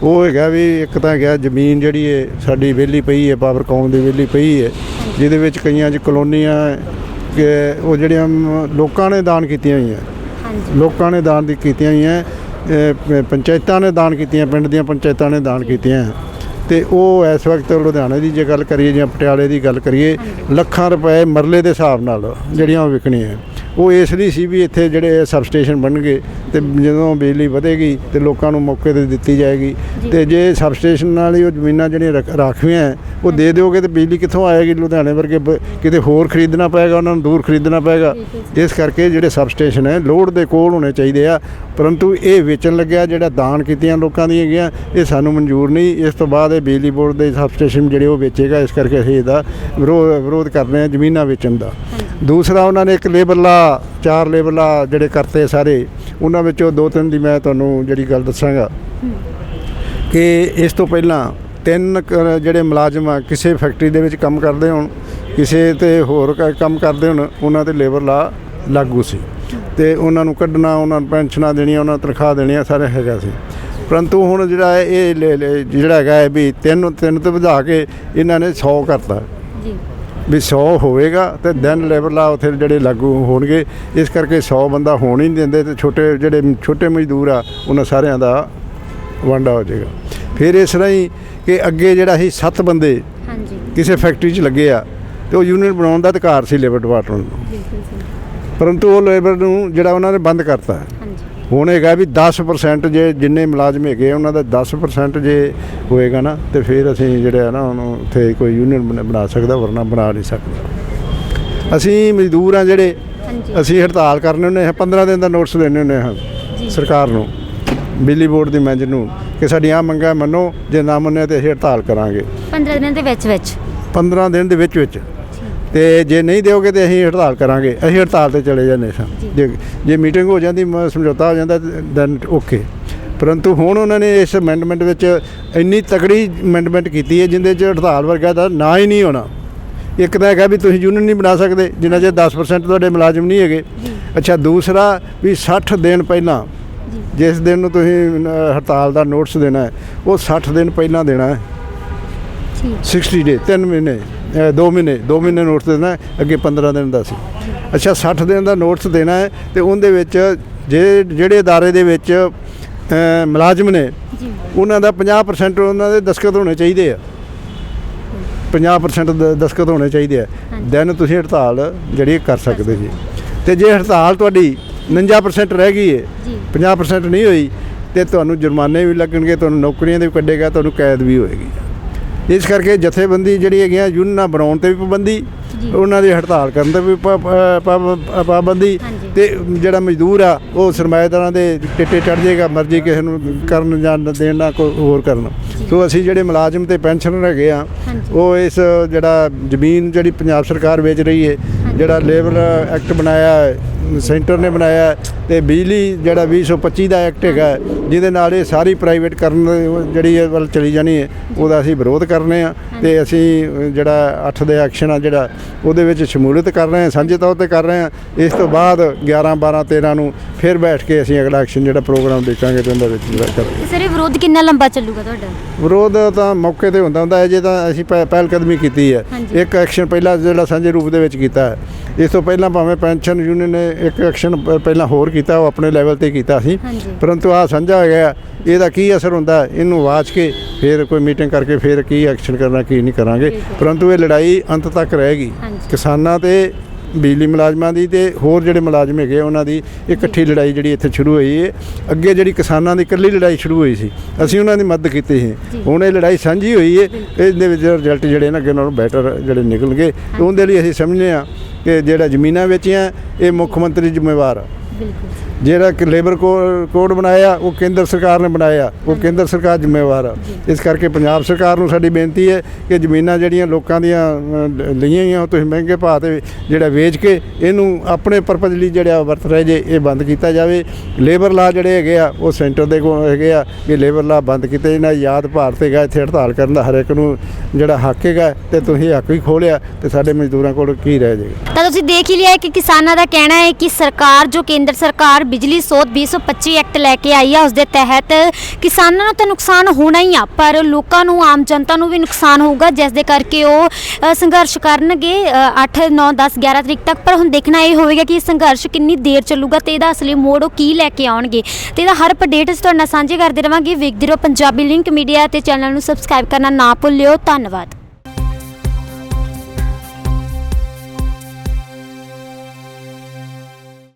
ਉਹ ਹੈਗਾ ਵੀ ਇੱਕ ਤਾਂ ਹੈਗਾ ਜ਼ਮੀਨ ਜਿਹੜੀ ਹੈ ਸਾਡੀ ਵਿਹਲੀ ਪਈ ਹੈ ਪਾਵਰਕੌਮ ਦੀ ਵਿਹਲੀ ਪਈ ਹੈ ਜਿਹਦੇ ਵਿੱਚ ਕਈਆਂ 'ਚ ਕਲੋਨੀਆਂ ਕਿ ਉਹ ਜਿਹੜੀਆਂ ਲੋਕਾਂ ਨੇ ਦਾਨ ਕੀਤੀਆਂ ਹੋਈਆਂ। ਹਾਂਜੀ। ਲੋਕਾਂ ਨੇ ਦਾਨ ਦੀ ਕੀਤੀਆਂ ਹੋਈਆਂ ਪੰਚਾਇਤਾਂ ਨੇ ਦਾਨ ਕੀਤੀਆਂ ਪਿੰਡ ਦੀਆਂ ਪੰਚਾਇਤਾਂ ਨੇ ਦਾਨ ਕੀਤੀਆਂ। ਤੇ ਉਹ ਇਸ ਵਕਤ ਲੁਧਿਆਣੇ ਦੀ ਜੇ ਗੱਲ ਕਰੀਏ ਜਾਂ ਪਟਿਆਲੇ ਦੀ ਗੱਲ ਕਰੀਏ ਲੱਖਾਂ ਰੁਪਏ ਮਰਲੇ ਦੇ ਹਿਸਾਬ ਨਾਲ ਜਿਹੜੀਆਂ ਉਹ ਵਿਕਣੀਆਂ। ਉਹ ਇਸ ਲਈ ਸੀ ਵੀ ਇੱਥੇ ਜਿਹੜੇ ਸਬ ਸਟੇਸ਼ਨ ਬਣਨਗੇ ਤੇ ਜਦੋਂ ਬਿਜਲੀ ਵਧੇਗੀ ਤੇ ਲੋਕਾਂ ਨੂੰ ਮੌਕੇ ਤੇ ਦਿੱਤੀ ਜਾਏਗੀ ਤੇ ਜੇ ਸਬ ਸਟੇਸ਼ਨ ਨਾਲ ਹੀ ਉਹ ਜ਼ਮੀਨਾਂ ਜਿਹੜੀਆਂ ਰੱਖ- ਰਾਖਵੀਆਂ ਉਹ ਦੇ ਦਿਓਗੇ ਤੇ ਬਿਜਲੀ ਕਿੱਥੋਂ ਆਏਗੀ? ਲੁਧਿਆਣੇ ਵਰਗੇ ਕਿਤੇ ਹੋਰ ਖਰੀਦਣਾ ਪਏਗਾ ਉਹਨਾਂ ਨੂੰ ਦੂਰ ਖਰੀਦਣਾ ਪਏਗਾ। ਇਸ ਕਰਕੇ ਜਿਹੜੇ ਸਬ ਸਟੇਸ਼ਨ ਹੈ ਲੋਡ ਦੇ ਕੋਲ ਹੋਣੇ ਚਾਹੀਦੇ ਆ। ਪਰੰਤੂ ਇਹ ਵੇਚਣ ਲੱਗਿਆ ਜਿਹੜਾ ਦਾਨ ਕੀਤੀਆਂ ਲੋਕਾਂ ਦੀਆਂ ਹੈਗੀਆਂ ਇਹ ਸਾਨੂੰ ਮਨਜ਼ੂਰ ਨਹੀਂ। ਇਸ ਤੋਂ ਬਾਅਦ ਇਹ ਬਿਜਲੀ ਬੋਰਡ ਦੇ ਸਬ ਸਟੇਸ਼ਨ ਜਿਹੜੇ ਉਹ ਵੇਚੇਗਾ। ਇਸ ਕਰਕੇ ਅਸੀਂ ਇਹਦਾ ਵਿਰੋਧ ਵਿਰੋਧ ਕਰ ਰਹੇ ਹਾਂ ਜ਼ਮੀਨਾਂ ਵੇਚਣ ਦਾ। ਦੂਸਰਾ ਉਹਨਾਂ ਨੇ ਇੱਕ ਲੇਬਰ ਲਾ ਚਾਰ ਲੇਬਰ ਲਾ ਜਿਹੜੇ ਕਰਤੇ ਸਾਰੇ, ਉਹਨਾਂ ਵਿੱਚੋਂ ਦੋ ਤਿੰਨ ਦੀ ਮੈਂ ਤੁਹਾਨੂੰ ਜਿਹੜੀ ਗੱਲ ਦੱਸਾਂਗਾ। ਕਿ ਇਸ ਤੋਂ ਪਹਿਲਾਂ ਤਿੰਨ ਕ- ਜਿਹੜੇ ਮੁਲਾਜ਼ਮ ਆ, ਕਿਸੇ ਫੈਕਟਰੀ ਦੇ ਵਿੱਚ ਕੰਮ ਕਰਦੇ ਹੋਣ, ਕਿਸੇ ਤੇ ਹੋਰ ਕ- ਕੰਮ ਕਰਦੇ ਹੋਣ, ਉਹਨਾਂ ਤੇ ਲੇਬਰ ਲਾ ਲਾਗੂ ਸੀ। ਤੇ ਉਹਨਾਂ ਨੂੰ ਕੱਢਣਾ, ਉਹਨਾਂ ਨੂੰ ਪੈਨਸ਼ਨਾਂ ਦੇਣੀਆਂ, ਉਹਨਾਂ ਨੂੰ ਤਨਖਾਹ ਦੇਣੀਆਂ, ਸਾਰੇ ਹੈਗਾ ਸੀ। ਪਰੰਤੂ ਹੁਣ ਜਿਹੜਾ ਇਹ ਲੈ- ਜਿਹੜਾ ਹੈਗਾ ਹੈ ਵੀ ਤਿੰਨ ਤਿੰਨ ਤੋਂ ਵਧਾ ਕੇ ਇਹਨਾਂ ਨੇ 100 ਕਰਤਾ। ਜੀ। ਵੀ 100 ਹੋਵੇਗਾ ਤੇ ਦੈਨ ਲੇਬਰ ਲਾ ਉੱਥੇ ਜਿਹੜੇ ਲਾਗੂ ਹੋਣਗੇ ਇਸ ਕਰਕੇ 100 ਬੰਦਾ ਹੋਣ ਹੀ ਨਹੀਂ ਦਿੰਦੇ ਤੇ ਛੋਟੇ ਜਿਹੜੇ ਛੋਟੇ ਮਜ਼ਦੂਰ ਆ ਉਹਨਾਂ ਸਾਰਿਆਂ ਦਾ ਵਾਂਡਾ ਹੋ ਜਾਏਗਾ। ਫਿਰ ਇਸ ਤਰ੍ਹਾਂ ਹੀ ਕਿ ਅੱਗੇ ਜਿਹੜਾ ਸੀ 7 ਬੰਦੇ ਹਾਂਜੀ। ਕਿਸੇ ਫੈਕਟਰੀ 'ਚ ਲੱਗੇ ਆ ਤੇ ਉਹ ਯੂਨੀਅਨ ਬਣਾਉਣ ਦਾ ਅਧਿਕਾਰ ਸੀ ਲੇਬਰ ਡਿਪਾਰਟਮੈਂਟ ਨੂੰ। ਬਿਲਕੁਲ ਸਹੀ। ਪਰੰਤੂ ਉਹ ਲੇਬਰ ਨੂੰ ਜਿਹੜਾ ਉਹਨਾਂ ਨੇ ਬੰਦ ਕਰਤਾ। ਹੁਣ ਹੈਗਾ ਵੀ 10% ਜੇ ਜਿੰਨੇ ਮੁਲਾਜ਼ਮ ਹੈਗੇ ਉਹਨਾਂ ਦਾ 10% ਜੇ ਹੋਏਗਾ ਨਾ ਤੇ ਫਿਰ ਅਸੀਂ ਜਿਹੜਾ ਹੈ ਨਾ ਉਹਨੂੰ ਉੱਥੇ ਕੋਈ ਯੂਨੀਅਨ ਬਣਾ- ਸਕਦਾ ਵਰਨਾ ਬਣਾ ਨਹੀਂ ਸਕਦਾ। ਅਸੀਂ ਮਜ਼ਦੂਰ ਆ ਜਿਹੜੇ ਅਸੀਂ ਹੜਤਾਲ ਕਰਨੇ ਹੁੰਦੇ ਹਾਂ 15 ਦਿਨ ਦਾ ਨੋਟਿਸ ਦੇਣੇ ਹੁੰਦੇ ਹਾਂ ਸਰਕਾਰ ਨੂੰ ਬਿਜਲੀ ਬੋਰਡ ਦੀ ਮੈਨੇਜਰ ਨੂੰ ਕਿ ਸਾਡੀਆਂ ਮੰਗਾਂ ਮੰਨੋ ਜੇ ਨਾ ਮੰਨਿਆ ਤੇ ਅਸੀਂ ਹੜਤਾਲ ਕਰਾਂਗੇ। 15 ਦਿਨਾਂ ਦੇ ਵਿੱਚ ਵਿੱਚ 15 ਦਿਨ ਦੇ ਵਿੱਚ ਵਿੱਚ ਤੇ ਜੇ ਨਹੀਂ ਦਿਓਗੇ ਤੇ ਅਸੀਂ ਹੜਤਾਲ ਕਰਾਂਗੇ। ਅਸੀਂ ਹੜਤਾਲ ਤੇ ਚਲੇ ਜਾਂਦੇ ਸਾਂ। ਜੇ। ਜੇ ਮੀਟਿੰਗ ਹੋ ਜਾਂਦੀ ਸਮਝੌਤਾ ਹੋ ਜਾਂਦਾ ਦੈਨ ਓਕੇ ਪਰੰਤੂ ਹੁਣ ਉਹਨਾਂ ਨੇ ਇਸ ਅਮੈਂਡਮੈਂਟ ਵਿੱਚ ਇੰਨੀ ਤਕੜੀ ਅਮੈਂਡਮੈਂਟ ਕੀਤੀ ਹੈ ਜਿੰਦੇ 'ਚ ਹੜਤਾਲ ਵਰਗਾ ਦਾ ਨਾ ਹੀ ਨਹੀਂ ਹੋਣਾ। ਇੱਕ ਤਾਂ ਹੈਗਾ ਵੀ ਤੁਸੀਂ ਯੂਨੀਅਨ ਨਹੀਂ ਬਣਾ ਸਕਦੇ ਜਿੰਨਾ ਚਿਰ 10% ਤੁਹਾਡੇ ਮੁਲਾਜ਼ਮ ਨਹੀਂ ਹੈਗੇ। ਅੱਛਾ ਦੂਸਰਾ ਵੀ 60 ਦਿਨ ਪਹਿਲਾਂ ਜਿਸ ਦਿਨ ਨੂੰ ਤੁਸੀਂ ਹੜਤਾਲ ਦਾ ਨੋਟਿਸ ਦੇਣਾ ਹੈ ਉਹ 60 ਦਿਨ ਪਹਿਲਾਂ ਦੇਣਾ ਹੈ। ਠੀਕ 60 ਡੇ 3 ਮਹੀਨੇ। 2 ਮਹੀਨੇ 2 ਮਹੀਨੇ ਨੋਟਿਸ ਦੇਣਾ ਅੱਗੇ 15 ਦਿਨ ਦਾ ਸੀ। ਅੱਛਾ 60 ਦਿਨ ਦਾ ਨੋਟਿਸ ਦੇਣਾ ਹੈ ਤੇ ਉਹਦੇ ਵਿੱਚ ਜੇ ਜਿਹੜੇ ਅਦਾਰੇ ਦੇ ਵਿੱਚ ਮੁਲਾਜ਼ਮ ਨੇ ਉਹਨਾਂ ਦਾ 50% ਉਹਨਾਂ ਦੇ ਦਸਤਖਤ ਹੋਣੇ ਚਾਹੀਦੇ ਆ। 50% ਦ- ਦਸਤਖਤ ਹੋਣੇ ਚਾਹੀਦੇ ਆ। ਦੈਨ ਤੁਸੀਂ ਹੜਤਾਲ ਜਿਹੜੀ ਕਰ ਸਕਦੇ ਜੀ। ਤੇ ਜੇ ਹੜਤਾਲ ਤੁਹਾਡੀ 49% ਰਹਿ ਗਈ ਹੈ ਜੀ। 50% ਨਹੀਂ ਹੋਈ ਤੇ ਤੁਹਾਨੂੰ ਜੁਰਮਾਨੇ ਵੀ ਲੱਗਣਗੇ ਤੁਹਾਨੂੰ ਨੌਕਰੀਆਂ ਦੇ ਵੀ ਕੱਢੇਗਾ ਤੁਹਾਨੂੰ ਕੈਦ ਵੀ ਹੋਏਗੀ। ਇਸ ਕਰਕੇ ਜਥੇਬੰਦੀ ਜਿਹੜੀ ਹੈਗੀਆਂ ਯੂਨੀਅਨਾਂ ਬਣਾਉਣ ਤੇ ਵੀ ਪਾਬੰਦੀ। ਉਹਨਾਂ ਦੀ ਹੜਤਾਲ ਕਰਨ ਤੇ ਵੀ ਪਾਬੰਦੀ। ਤੇ ਜਿਹੜਾ ਮਜ਼ਦੂਰ ਆ ਉਹ ਸਰਮਾਏਦਾਰਾਂ ਦੇ ਟਿੱਟੇ ਚੜ ਜਾਏਗਾ ਮਰਜ਼ੀ ਕਿਸੇ ਨੂੰ ਕਰਨ ਜਾਂ ਦੇਣ ਨਾ ਕੋਈ ਹੋਰ ਕਰਨ ਸੋ ਅਸੀਂ ਜਿਹੜੇ ਮੁਲਾਜ਼ਮ ਤੇ ਪੈਨਸ਼ਨਰ ਹੈਗੇ ਆ। ਉਹ ਇਸ ਜਿਹੜਾ ਜ਼ਮੀਨ ਜਿਹੜੀ ਪੰਜਾਬ ਸਰਕਾਰ ਵੇਚ ਰਹੀ ਹੈ ਜਿਹੜਾ ਲੇਬਰ ਐਕਟ ਬਣਾਇਆ ਹੈ, ਸੈਂਟਰ ਨੇ ਬਣਾਇਆ ਤੇ ਬਿਜਲੀ ਜਿਹੜਾ 2025 ਦਾ ਐਕਟ ਹੈਗਾ ਜਿਹਦੇ ਨਾਲ ਇਹ ਸਾਰੀ ਪ੍ਰਾਈਵੇਟ ਕਰਨ ਜਿਹੜੀ ਵੱਲ ਚਲੀ ਜਾਣੀ ਹੈ ਉਹਦਾ ਅਸੀਂ ਵਿਰੋਧ ਕਰਨੇ ਆ ਤੇ ਅਸੀਂ ਜਿਹੜਾ 8 ਦੇ ਐਕਸ਼ਨ ਆ ਜਿਹੜਾ ਉਹਦੇ ਵਿੱਚ ਸ਼ਮੂਲੀਅਤ ਕਰ ਰਹੇ ਹਾਂ ਸਾਂਝੇ ਤੌਰ ਤੇ ਕਰ ਰਹੇ ਹਾਂ। ਇਸ ਤੋਂ ਬਾਅਦ 11 12 13 ਨੂੰ ਫਿਰ ਬੈਠ ਕੇ ਅਸੀਂ ਅਗਲਾ ਐਕਸ਼ਨ ਜਿਹੜਾ ਪ੍ਰੋਗਰਾਮ ਦੇਖਾਂਗੇ ਤੇ ਉਹਦੇ ਵਿੱਚ ਕਰਾਂਗੇ ਸਰ ਇਹ ਵਿਰੋਧ ਕਿੰਨਾ ਲੰਬਾ ਚੱਲੂਗਾ ਤੁਹਾਡਾ? ਵਿਰੋਧ ਤਾਂ ਮੌਕੇ ਤੇ ਹੁੰਦਾ ਹੁੰਦਾ ਹੈ ਜੇ ਤਾਂ ਅਸੀਂ ਪਹਿ- ਪਹਿਲ ਕਦਮੀ ਕੀਤੀ ਹੈ। ਇੱਕ ਐਕਸ਼ਨ ਪਹਿਲਾਂ ਜਿਹੜਾ ਸਾਂਝੇ ਰੂਪ ਦੇ ਵਿੱਚ ਕੀਤਾ ਹੈ। ਇਸ ਤੋਂ ਪਹਿਲਾਂ ਭਾਵੇਂ ਪੈਨਸ਼ਨ ਯੂਨੀਅਨ ਨੇ ਇੱਕ ਐਕਸ਼ਨ ਪਹਿਲਾਂ ਹੋਰ ਕੀਤਾ ਉਹ ਆਪਣੇ ਲੈਵਲ ਤੇ ਕੀਤਾ ਸੀ। ਪਰੰਤੂ ਆ ਹੋ ਗਿਆ ਇਹਦਾ ਕੀ ਅਸਰ ਹੁੰਦਾ? ਇਹਨੂੰ ਆਵਾਜ਼ ਕੇ ਫਿਰ ਕੋਈ ਮੀਟਿੰਗ ਕਰਕੇ ਫਿਰ ਕੀ ਐਕਸ਼ਨ ਕਰਨਾ ਕੀ ਨਹੀਂ ਕਰਾਂਗੇ। ਪਰੰਤੂ ਇਹ ਲੜਾਈ ਅੰਤ ਤੱਕ ਰਹੇਗੀ। ਕਿਸਾਨਾਂ ਤੇ ਬਿਜਲੀ ਮੁਲਾਜ਼ਮਾਂ ਦੀ ਤੇ ਹੋਰ ਜਿਹੜੇ ਮੁਲਾਜ਼ਮ ਹੈਗੇ ਆ, ਉਹਨਾਂ ਦੀ ਇਕੱਠੀ ਲੜਾਈ ਜਿਹੜੀ ਇੱਥੇ ਸ਼ੁਰੂ ਹੋਈ ਹੈ ਅੱਗੇ ਜਿਹੜੀ ਕਿਸਾਨਾਂ ਦੀ ਇਕੱਲੀ ਲੜਾਈ ਸ਼ੁਰੂ ਹੋਈ ਸੀ ਅਸੀਂ ਉਹਨਾਂ ਦੀ ਮਦਦ ਕੀਤੀ ਸੀ। ਹੁਣ ਇਹ ਲੜਾਈ ਸਾਂਝੀ ਹੋਈ ਹੈ ਇਹਦੇ ਵਿੱਚ ਰਿਜ਼ਲਟ ਜਿਹੜੇ ਨੇ ਅੱਗੇ ਨਾਲੋਂ ਬੈਟਰ ਜਿਹੜੇ ਨਿਕਲਣਗੇ ਉਹਦੇ ਲਈ ਅਸੀਂ ਸਮਝਦੇ ਹਾਂ ਕਿ ਜਿਹੜਾ ਜ਼ਮੀਨਾਂ ਵੇਚੀਆਂ ਇਹ ਮੁੱਖ ਮੰਤਰੀ ਜ਼ਿੰਮੇਵਾਰ ਆ। ਬਿਲਕੁਲ। ਜਿਹੜਾ ਕਿ ਲੇਬਰ ਕੋਡ ਬਣਾਇਆ ਉਹ ਕੇਂਦਰ ਸਰਕਾਰ ਨੇ ਬਣਾਇਆ। ਉਹ ਕੇਂਦਰ ਸਰਕਾਰ ਜ਼ਿੰਮੇਵਾਰ ਆ। ਇਸ ਕਰਕੇ ਪੰਜਾਬ ਸਰਕਾਰ ਨੂੰ ਸਾਡੀ ਬੇਨਤੀ ਹੈ ਕਿ ਜ਼ਮੀਨਾਂ ਜਿਹੜੀਆਂ ਲੋਕਾਂ ਦੀਆਂ ਲਈਆਂ ਹੋਈਆਂ ਉਹ ਤੁਸੀਂ ਮਹਿੰਗੇ ਭਾਅ ਤੇ ਜਿਹੜਾ ਵੇਚ ਕੇ ਇਹਨੂੰ ਆਪਣੇ ਪਰਪਸ ਲਈ ਜਿਹੜਾ ਵਰਤ ਰਹੇ ਜੇ ਇਹ ਬੰਦ ਕੀਤਾ ਜਾਵੇ। ਲੇਬਰ ਲਾ ਜਿਹੜੇ ਹੈਗੇ ਆ ਉਹ ਸੈਂਟਰ ਦੇ ਕੋਲ ਹੈਗੇ ਆ ਕਿ ਲੇਬਰ ਲਾ ਬੰਦ ਕੀਤੇ ਇਹਨਾਂ ਯਾਦ ਭਾਰਤ ਹੈਗਾ ਇੱਥੇ ਹੜਤਾਲ ਕਰਨ ਦਾ ਹਰ ਇੱਕ ਨੂੰ ਜਿਹੜਾ ਹੱਕ ਹੈਗਾ ਤੇ ਤੁਸੀਂ ਹੱਕ ਵੀ ਖੋਲਿਆ ਤੇ ਸਾਡੇ ਮਜ਼ਦੂਰਾਂ ਕੋਲ ਕੀ ਰਹਿ ਜਾਏਗਾ ਤਾਂ ਤੁਸੀਂ ਦੇਖ ਹੀ ਲਿਆ ਕਿ ਕਿਸਾਨਾਂ ਦਾ ਕਹਿਣਾ ਹੈ ਕਿ ਸਰਕਾਰ ਜੋ ਕੇਂਦਰ ਸਰਕਾਰ ਬਿਜਲੀ ਸੋਧ 2025 ਐਕਟ ਲੈ ਕੇ ਆਈ ਆ ਉਸ ਦੇ ਤਹਿਤ ਕਿਸਾਨਾਂ ਨੂੰ ਤਾਂ ਨੁਕਸਾਨ ਹੋਣਾ ਹੀ ਆ ਪਰ ਲੋਕਾਂ ਨੂੰ ਆਮ ਜਨਤਾ ਨੂੰ ਵੀ ਨੁਕਸਾਨ ਹੋਊਗਾ ਜਿਸ ਦੇ ਕਰਕੇ ਉਹ ਅ, ਸੰਘਰਸ਼ ਕਰਨਗੇ 8 9 10 11 ਤਰੀਕ ਤੱਕ। ਪਰ ਹੁਣ ਦੇਖਣਾ ਇਹ ਹੋਵੇਗਾ ਕਿ ਇਹ ਸੰਘਰਸ਼ ਕਿੰਨੀ ਦੇਰ ਚੱਲੂਗਾ ਤੇ ਇਹਦਾ ਅਸਲੀ ਮੋੜ ਉਹ ਕੀ ਲੈ ਕੇ ਆਉਣਗੇ। ਤੇ ਇਹਦਾ ਹਰ ਅਪਡੇਟ ਅਸੀਂ ਤੁਹਾਡੇ ਨਾਲ ਸਾਂਝੇ ਕਰਦੇ ਰਵਾਂਗੇ। ਵੇਖਦੇ ਰਹੋ ਪੰਜਾਬੀ ਲਿੰਕ ਮੀਡੀਆ ਤੇ ਚੈਨਲ ਨੂੰ ਸਬਸਕ੍ਰਾਈਬ ਕਰਨਾ ਨਾ ਭੁੱਲਿਓ। ਧੰਨਵਾਦ।